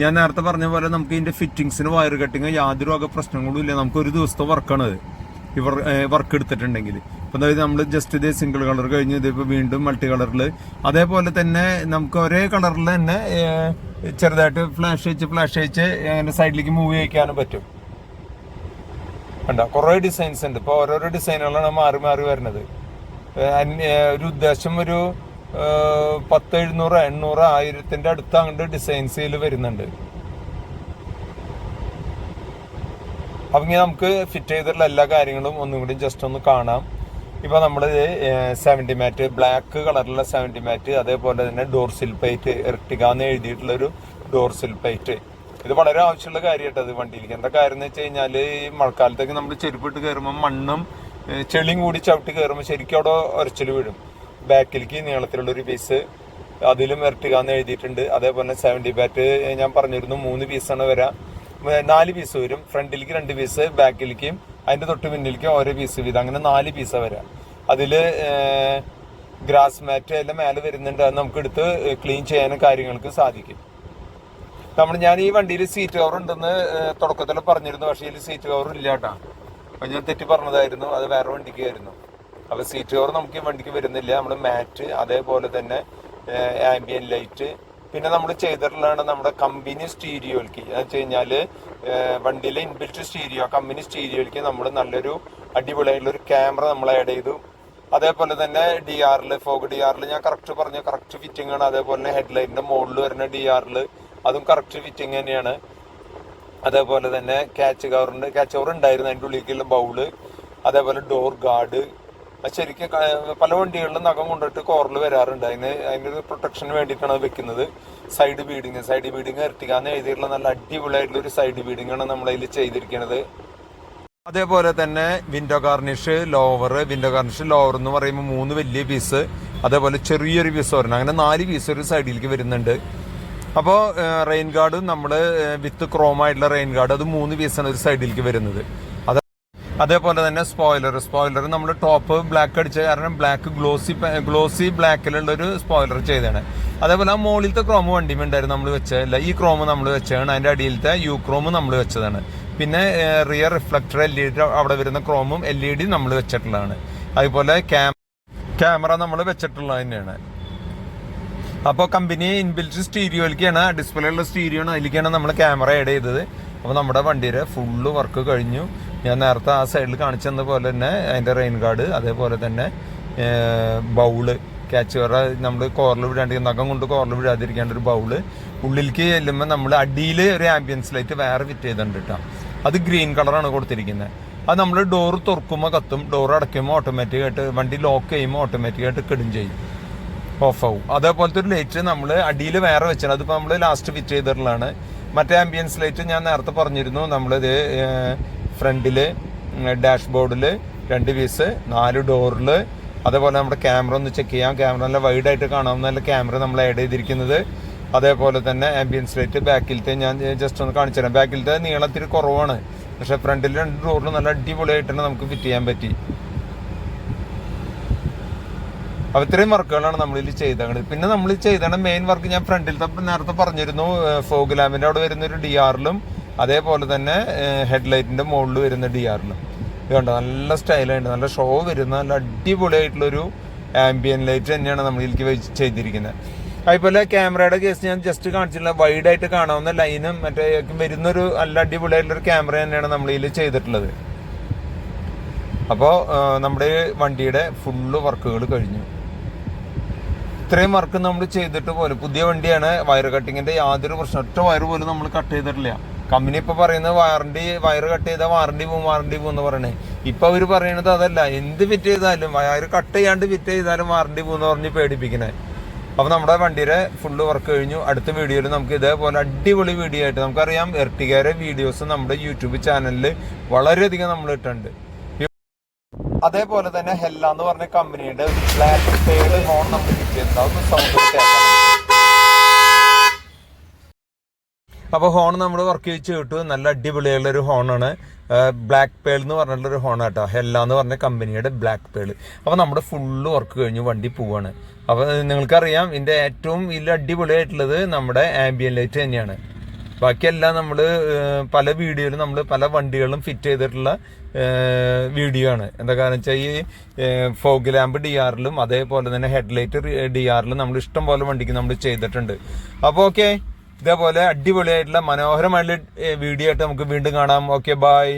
ഞാൻ നേരത്തെ പറഞ്ഞ പോലെ നമുക്ക് ഇതിന്റെ ഫിറ്റിംഗ്സിന് വയർ കട്ടിങ് യാതൊരു വക പ്രശ്നങ്ങളും ഇല്ല. നമുക്ക് ഒരു ദിവസത്തെ വർക്കാണ് ഇവർ വർക്ക് എടുത്തിട്ടുണ്ടെങ്കിൽ. ഇപ്പൊ അതായത് നമ്മൾ ജസ്റ്റ് ഇത് സിംഗിൾ കളർ കഴിഞ്ഞ് ഇതിപ്പോ വീണ്ടും മൾട്ടി കളറിൽ അതേപോലെ തന്നെ നമുക്ക് ഒരേ കളറിൽ തന്നെ ചെറുതായിട്ട് ഫ്ലാഷ് വെച്ച് ഫ്ലാഷ് വെച്ച് അങ്ങനെ സൈഡിലേക്ക് മൂവ് ചെയ്യിക്കാനും പറ്റും. കണ്ട? കുറേ ഡിസൈൻസ് ഉണ്ട്. ഇപ്പോൾ ഓരോരോ ഡിസൈനുകളാണ് മാറി മാറി വരുന്നത്. ഒരു ഉദ്ദേശം ഒരു പത്ത് എഴുന്നൂറ് എണ്ണൂറ് ആയിരത്തിന്റെ അടുത്ത് അങ്ങോട്ട് ഡിസൈൻസ് ഇതിൽ വരുന്നുണ്ട്. അപ്പൊ ഇങ്ങനെ നമുക്ക് ഫിറ്റ് ചെയ്തിട്ടുള്ള എല്ലാ കാര്യങ്ങളും ഒന്നും കൂടി ജസ്റ്റ് ഒന്ന് കാണാം. ഇപ്പൊ നമ്മൾ സെവന്റി മാറ്റ് ബ്ലാക്ക് കളറിലുള്ള സെവന്റി മാറ്റ് അതേപോലെ തന്നെ ഡോർസിൽ പ്ലേറ്റ് ഇറട്ടിക എന്ന് എഴുതിയിട്ടുള്ള ഒരു ഡോർസിൽ പ്ലേറ്റ് ഇത് വളരെ ആവശ്യമുള്ള കാര്യമായിട്ടത് വണ്ടിയിലേക്ക്. എന്താ കാര്യം എന്ന് വെച്ച് കഴിഞ്ഞാൽ ഈ മഴക്കാലത്തേക്ക് നമ്മൾ ചെരുപ്പിട്ട് കയറുമ്പോൾ മണ്ണും ചെളിയും കൂടി ചവിട്ടി കയറുമ്പോൾ ശരിക്കും അവിടെ ഒരച്ചിൽ വീഴും. ബാക്കിലേക്ക് നീളത്തിലുള്ള ഒരു പീസ് അതിലും ഇരട്ടുക എന്ന് എഴുതിയിട്ടുണ്ട്. അതേപോലെ സെവന്റി ബാറ്റ് ഞാൻ പറഞ്ഞിരുന്നു മൂന്ന് പീസാണ് വരാം. നാല് പീസ് വരും. ഫ്രണ്ടിലേക്ക് രണ്ട് പീസ് ബാക്കിലേക്കും അതിന്റെ തൊട്ട് പിന്നിലേക്കും ഓരോ പീസ് വീതം അങ്ങനെ നാല് പീസ വരാം. അതിൽ ഗ്രാസ് മാറ്റ് എല്ലാം മേലെ വരുന്നുണ്ട്. അത് നമുക്ക് എടുത്ത് ക്ലീൻ ചെയ്യാനും കാര്യങ്ങൾക്ക് സാധിക്കും. നമ്മൾ ഞാൻ ഈ വണ്ടിയിൽ സീറ്റ് കവർ ഉണ്ടെന്ന് തുടക്കത്തിൽ പറഞ്ഞിരുന്നു. പക്ഷേ ഇതിൽ സീറ്റ് കവർ ഇല്ല കേട്ടാ. അപ്പൊ ഞാൻ തെറ്റി പറഞ്ഞതായിരുന്നു. അത് വേറെ വണ്ടിക്ക് ആയിരുന്നു. അപ്പൊ സീറ്റ് കവർ നമുക്ക് ഈ വണ്ടിക്ക് വരുന്നില്ല. നമ്മൾ മാറ്റ് അതേപോലെ തന്നെ ആംബിയൻ ലൈറ്റ് പിന്നെ നമ്മൾ ചെയ്തിട്ടുള്ളതാണ് നമ്മുടെ കമ്പനി സ്റ്റീരിയോയിലേക്ക് എന്ന് വെച്ച് കഴിഞ്ഞാൽ വണ്ടിയിലെ ഇൻബിൽറ്റ് സ്റ്റീരിയോ കമ്പനി സ്റ്റീരിയോയിലേക്ക് നമ്മൾ നല്ലൊരു അടിപൊളിയായിട്ടുള്ള ഒരു ക്യാമറ നമ്മൾ ആഡ് ചെയ്തു. അതേപോലെ തന്നെ ഡി ആറിൽ ഫോഗ് ഡി ആറിൽ ഞാൻ കറക്റ്റ് പറഞ്ഞു കറക്റ്റ് ഫിറ്റിംഗ് ആണ്. അതേപോലെ തന്നെ ഹെഡ്ലൈറ്റിന്റെ മുകളിൽ വരുന്ന ഡി ആറിൽ അതും കറക്റ്റ് ഫിറ്റിംഗ് തന്നെയാണ്. അതേപോലെ തന്നെ ക്യാച്ച് കവറുണ്ട് ക്യാച്ച് കവർ ഉണ്ടായിരുന്നു അതിന്റെ ഉള്ളിലേക്കുള്ള ബൗൾ അതേപോലെ ഡോർ ഗാർഡ് ശരിക്കും പല വണ്ടികളിലും നഖം കൊണ്ടിട്ട് കോറിൽ വരാറുണ്ട്. അതിന് അതിന്റെ ഒരു പ്രൊട്ടക്ഷന് വേണ്ടിയിട്ടാണ് അത് വെക്കുന്നത്. സൈഡ് ബീഡിങ് സൈഡ് ബീഡിങ് ഇറട്ടിക്കാന്ന് എഴുതിയിട്ടുള്ള നല്ല അടിപൊളിയായിട്ടുള്ള ഒരു സൈഡ് ബീഡിംഗ് ആണ് നമ്മൾ അതിൽ ചെയ്തിരിക്കുന്നത്. അതേപോലെ തന്നെ window garnish lower window garnish lower എന്ന് പറയുമ്പോൾ മൂന്ന് വലിയ പീസ് അതേപോലെ ചെറിയൊരു പീസ് വരണം അങ്ങനെ നാല് പീസ് ഒരു സൈഡിലേക്ക് വരുന്നുണ്ട്. അപ്പോൾ റെയിൻ ഗാർഡ് നമ്മൾ വിത്ത് ക്രോം ആയിട്ടുള്ള റെയിൻ ഗാർഡ് അത് മൂന്ന് പീസാണ് ഒരു സൈഡിലേക്ക് വരുന്നത്. അത് അതേപോലെ തന്നെ സ്പോയിലർ സ്പോയിലർ നമ്മൾ ടോപ്പ് ബ്ലാക്ക് അടിച്ച കാരണം ബ്ലാക്ക് ഗ്ലോസി ഗ്ലോസി ബ്ലാക്കിലുള്ള ഒരു സ്പോയിലർ ചെയ്തതാണ്. അതേപോലെ ആ മുകളിലത്തെ ക്രോം വണ്ടിയും ഉണ്ടായിരുന്നു നമ്മൾ വെച്ചതല്ല. ഈ ക്രോം നമ്മൾ വെച്ചതാണ്. അതിന്റെ അടിയിലത്തെ യു ക്രോം നമ്മൾ വെച്ചതാണ്. പിന്നെ rear reflector L E D അവിടെ വരുന്ന ക്രോമും എൽ ഇ ഡി നമ്മൾ വെച്ചിട്ടുള്ളതാണ്. അതുപോലെ ക്യാമറ ക്യാമറ നമ്മൾ വെച്ചിട്ടുള്ളത് തന്നെയാണ് അപ്പോൾ കമ്പനി ഇൻബിൽറ്റ് സ്റ്റീരിയോയിലേക്കാണ് ഡിസ്പ്ലേ ഉള്ള സ്റ്റീരിയോ ആണ് അതിലേക്കാണ് നമ്മൾ ക്യാമറ ആഡ് ചെയ്തത്. അപ്പോൾ നമ്മുടെ വണ്ടിയുടെ ഫുള്ള് വർക്ക് കഴിഞ്ഞു. ഞാൻ നേരത്തെ ആ സൈഡിൽ കാണിച്ചെന്ന പോലെ തന്നെ അതിന്റെ റെയിൻ ഗാർഡ് അതേപോലെ തന്നെ ബൗൾ ക്യാച്ച് വേറെ നമ്മൾ കോറിൽ വിടാണ്ട് നഖം കൊണ്ട് കോറിൽ വിടാതിരിക്കേണ്ട ഒരു ബൗൾ ഉള്ളിലേക്ക് ചെല്ലുമ്പോൾ നമ്മൾ അടിയിൽ ഒരു ആംബിയൻസ് ലൈറ്റ് വേറെ ഫിറ്റ് ചെയ്തിട്ടുണ്ട് കേട്ടോ അത് ഗ്രീൻ കളറാണ് കൊടുത്തിരിക്കുന്നത് അത് നമ്മൾ ഡോർ തുറക്കുമ്പോൾ കത്തും. ഡോർ അടയ്ക്കുമ്പോൾ ഓട്ടോമാറ്റിക്കായിട്ട് വണ്ടി ലോക്ക് ചെയ്യുമ്പോൾ ഓട്ടോമാറ്റിക്കായിട്ട് കിടും ചെയ്യും. ഓഫ് ആവും. അതേപോലത്തെ ഒരു ലൈറ്റ് നമ്മൾ അടിയിൽ വേറെ വെച്ചാണ് അതിപ്പോൾ നമ്മൾ ലാസ്റ്റ് ഫിറ്റ് ചെയ്തിട്ടുള്ളതാണ്. മറ്റേ ആംബിയൻസ് ലൈറ്റ് ഞാൻ നേരത്തെ പറഞ്ഞിരുന്നു. നമ്മളിത് ഫ്രണ്ടിൽ ഡാഷ്ബോർഡിൽ രണ്ട് പീസ് നാല് ഡോറിൽ അതേപോലെ നമ്മുടെ ക്യാമറ ഒന്ന് ചെക്ക് ചെയ്യാം. ക്യാമറ നല്ല വൈഡ് ആയിട്ട് കാണാവുന്ന നല്ല ക്യാമറ നമ്മൾ ആഡ് ചെയ്തിരിക്കുന്നത്. അതേപോലെ തന്നെ ആംബിയൻസ് ലൈറ്റ് ബാക്കിലത്തെ ഞാൻ ജസ്റ്റ് ഒന്ന് കാണിച്ചു തരാം ബാക്കിലത്തെ നീളത്തിൽ കുറവാണ്. പക്ഷെ ഫ്രണ്ടിൽ രണ്ട് ഡോറിൽ നല്ല അടിപൊളിയായിട്ട് തന്നെ നമുക്ക് ഫിറ്റ് ചെയ്യാൻ പറ്റി. അപ്പൊ ഇത്രയും വർക്കുകളാണ് നമ്മൾ ഇതിൽ ചെയ്തത് പിന്നെ നമ്മൾ ചെയ്തതാണ് മെയിൻ വർക്ക് ഞാൻ ഫ്രണ്ടിൽ നേരത്തെ പറഞ്ഞിരുന്നു ഫോഗ് ലാമ്പിന്റെ അവിടെ വരുന്ന ഒരു ഡി ആറിലും അതേപോലെ തന്നെ ഹെഡ്ലൈറ്റിന്റെ മുകളിൽ വരുന്ന ഡി ആറിലും ഇതുണ്ട് നല്ല സ്റ്റൈലായിട്ട് നല്ല ഷോ വരുന്ന നല്ല അടിപൊളിയായിട്ടുള്ളൊരു ആംബിയൻ ലൈറ്റ് തന്നെയാണ് വെച്ച് ചെയ്തിരിക്കുന്നത്. അതുപോലെ ക്യാമറയുടെ കേസ് ഞാൻ ജസ്റ്റ് കാണിച്ചില്ല വൈഡായിട്ട് കാണാവുന്ന ലൈനും മറ്റേ വരുന്നൊരു നല്ല അടിപൊളിയായിട്ടുള്ളൊരു ക്യാമറ തന്നെയാണ് നമ്മൾ ഇതിൽ ചെയ്തിട്ടുള്ളത്. അപ്പോൾ നമ്മുടെ വണ്ടിയുടെ ഫുള്ള് വർക്കുകൾ കഴിഞ്ഞു. ഇത്രയും വർക്ക് നമ്മൾ ചെയ്തിട്ട് പോലും പുതിയ വണ്ടിയാണ് വയർ കട്ടിങ്ങിന്റെ യാതൊരു പ്രശ്നം ഒറ്റ വയർ പോലും നമ്മൾ കട്ട് ചെയ്തിട്ടില്ല. കമ്പനി ഇപ്പൊ പറയുന്നത് വാറണ്ടി വയർ കട്ട് ചെയ്താൽ വാറണ്ടി പോകും വാറണ്ടി പോകും എന്ന് പറയണേ. ഇപ്പൊ അവർ പറയണത് അതല്ല. എന്ത് ഫിറ്റ് ചെയ്താലും വയർ കട്ട് ചെയ്യാണ്ട് ഫിറ്റ് ചെയ്താലും വാറണ്ടി പോകും എന്ന് പറഞ്ഞ് പേടിപ്പിക്കണേ. അപ്പൊ നമ്മുടെ വണ്ടിയുടെ ഫുള്ള് വർക്ക് കഴിഞ്ഞു. അടുത്ത വീഡിയോയിൽ നമുക്ക് ഇതേപോലെ അടിപൊളി വീഡിയോ ആയിട്ട് നമുക്കറിയാം. എർട്ടികയുടെ വീഡിയോസ് നമ്മുടെ യൂട്യൂബ് ചാനലിൽ വളരെയധികം നമ്മൾ ഇട്ടുണ്ട് അതേപോലെ തന്നെ ഹെല്ല എന്ന് പറഞ്ഞ കമ്പനിയുടെ ഒരു ബ്ലാക്ക് പേഡ് ഹോൺ നമുക്ക് കിട്ടിയിട്ടുണ്ട്. സൗണ്ട് കേൾക്കാം. അപ്പൊ ഹോൺ നമ്മൾ വർക്ക് ചെയ്ത് കിട്ടും. നല്ല അടിപൊളിയുള്ള ഒരു ഹോണാണ് ബ്ലാക്ക് പേൾ എന്ന് പറഞ്ഞിട്ടുള്ള ഒരു ഹോൺ കേട്ടോ ഹെല്ല എന്ന് പറഞ്ഞ കമ്പനിയുടെ ബ്ലാക്ക് പേൾ അപ്പോൾ നമ്മുടെ ഫുള്ള് വർക്ക് കഴിഞ്ഞു വണ്ടി പോവാണ്. അപ്പൊ നിങ്ങൾക്കറിയാം ഇതിന്റെ ഏറ്റവും ഇതിൽ അടിപൊളിയായിട്ടുള്ളത് നമ്മുടെ ആംബിയൻ ലൈറ്റ് തന്നെയാണ്. ബാക്കിയെല്ലാം നമ്മൾ പല വീഡിയോയിലും നമ്മൾ പല വണ്ടികളിലും ഫിറ്റ് ചെയ്തിട്ടുള്ള വീഡിയോ ആണ്. എന്താ കാരണം വെച്ചാൽ ഈ ഫോഗ് ലാമ്പ് ഡി ആറിലും അതേപോലെ തന്നെ ഹെഡ്ലൈറ്റ് ഡി ആറിലും നമ്മൾ ഇഷ്ടം പോലെ വണ്ടിക്ക് നമ്മൾ ചെയ്തിട്ടുണ്ട്. അപ്പോൾ ഓക്കെ ഇതേപോലെ അടിപൊളിയായിട്ടുള്ള മനോഹരമായിട്ടുള്ള വീഡിയോ ആയിട്ട് നമുക്ക് വീണ്ടും കാണാം. Okay bye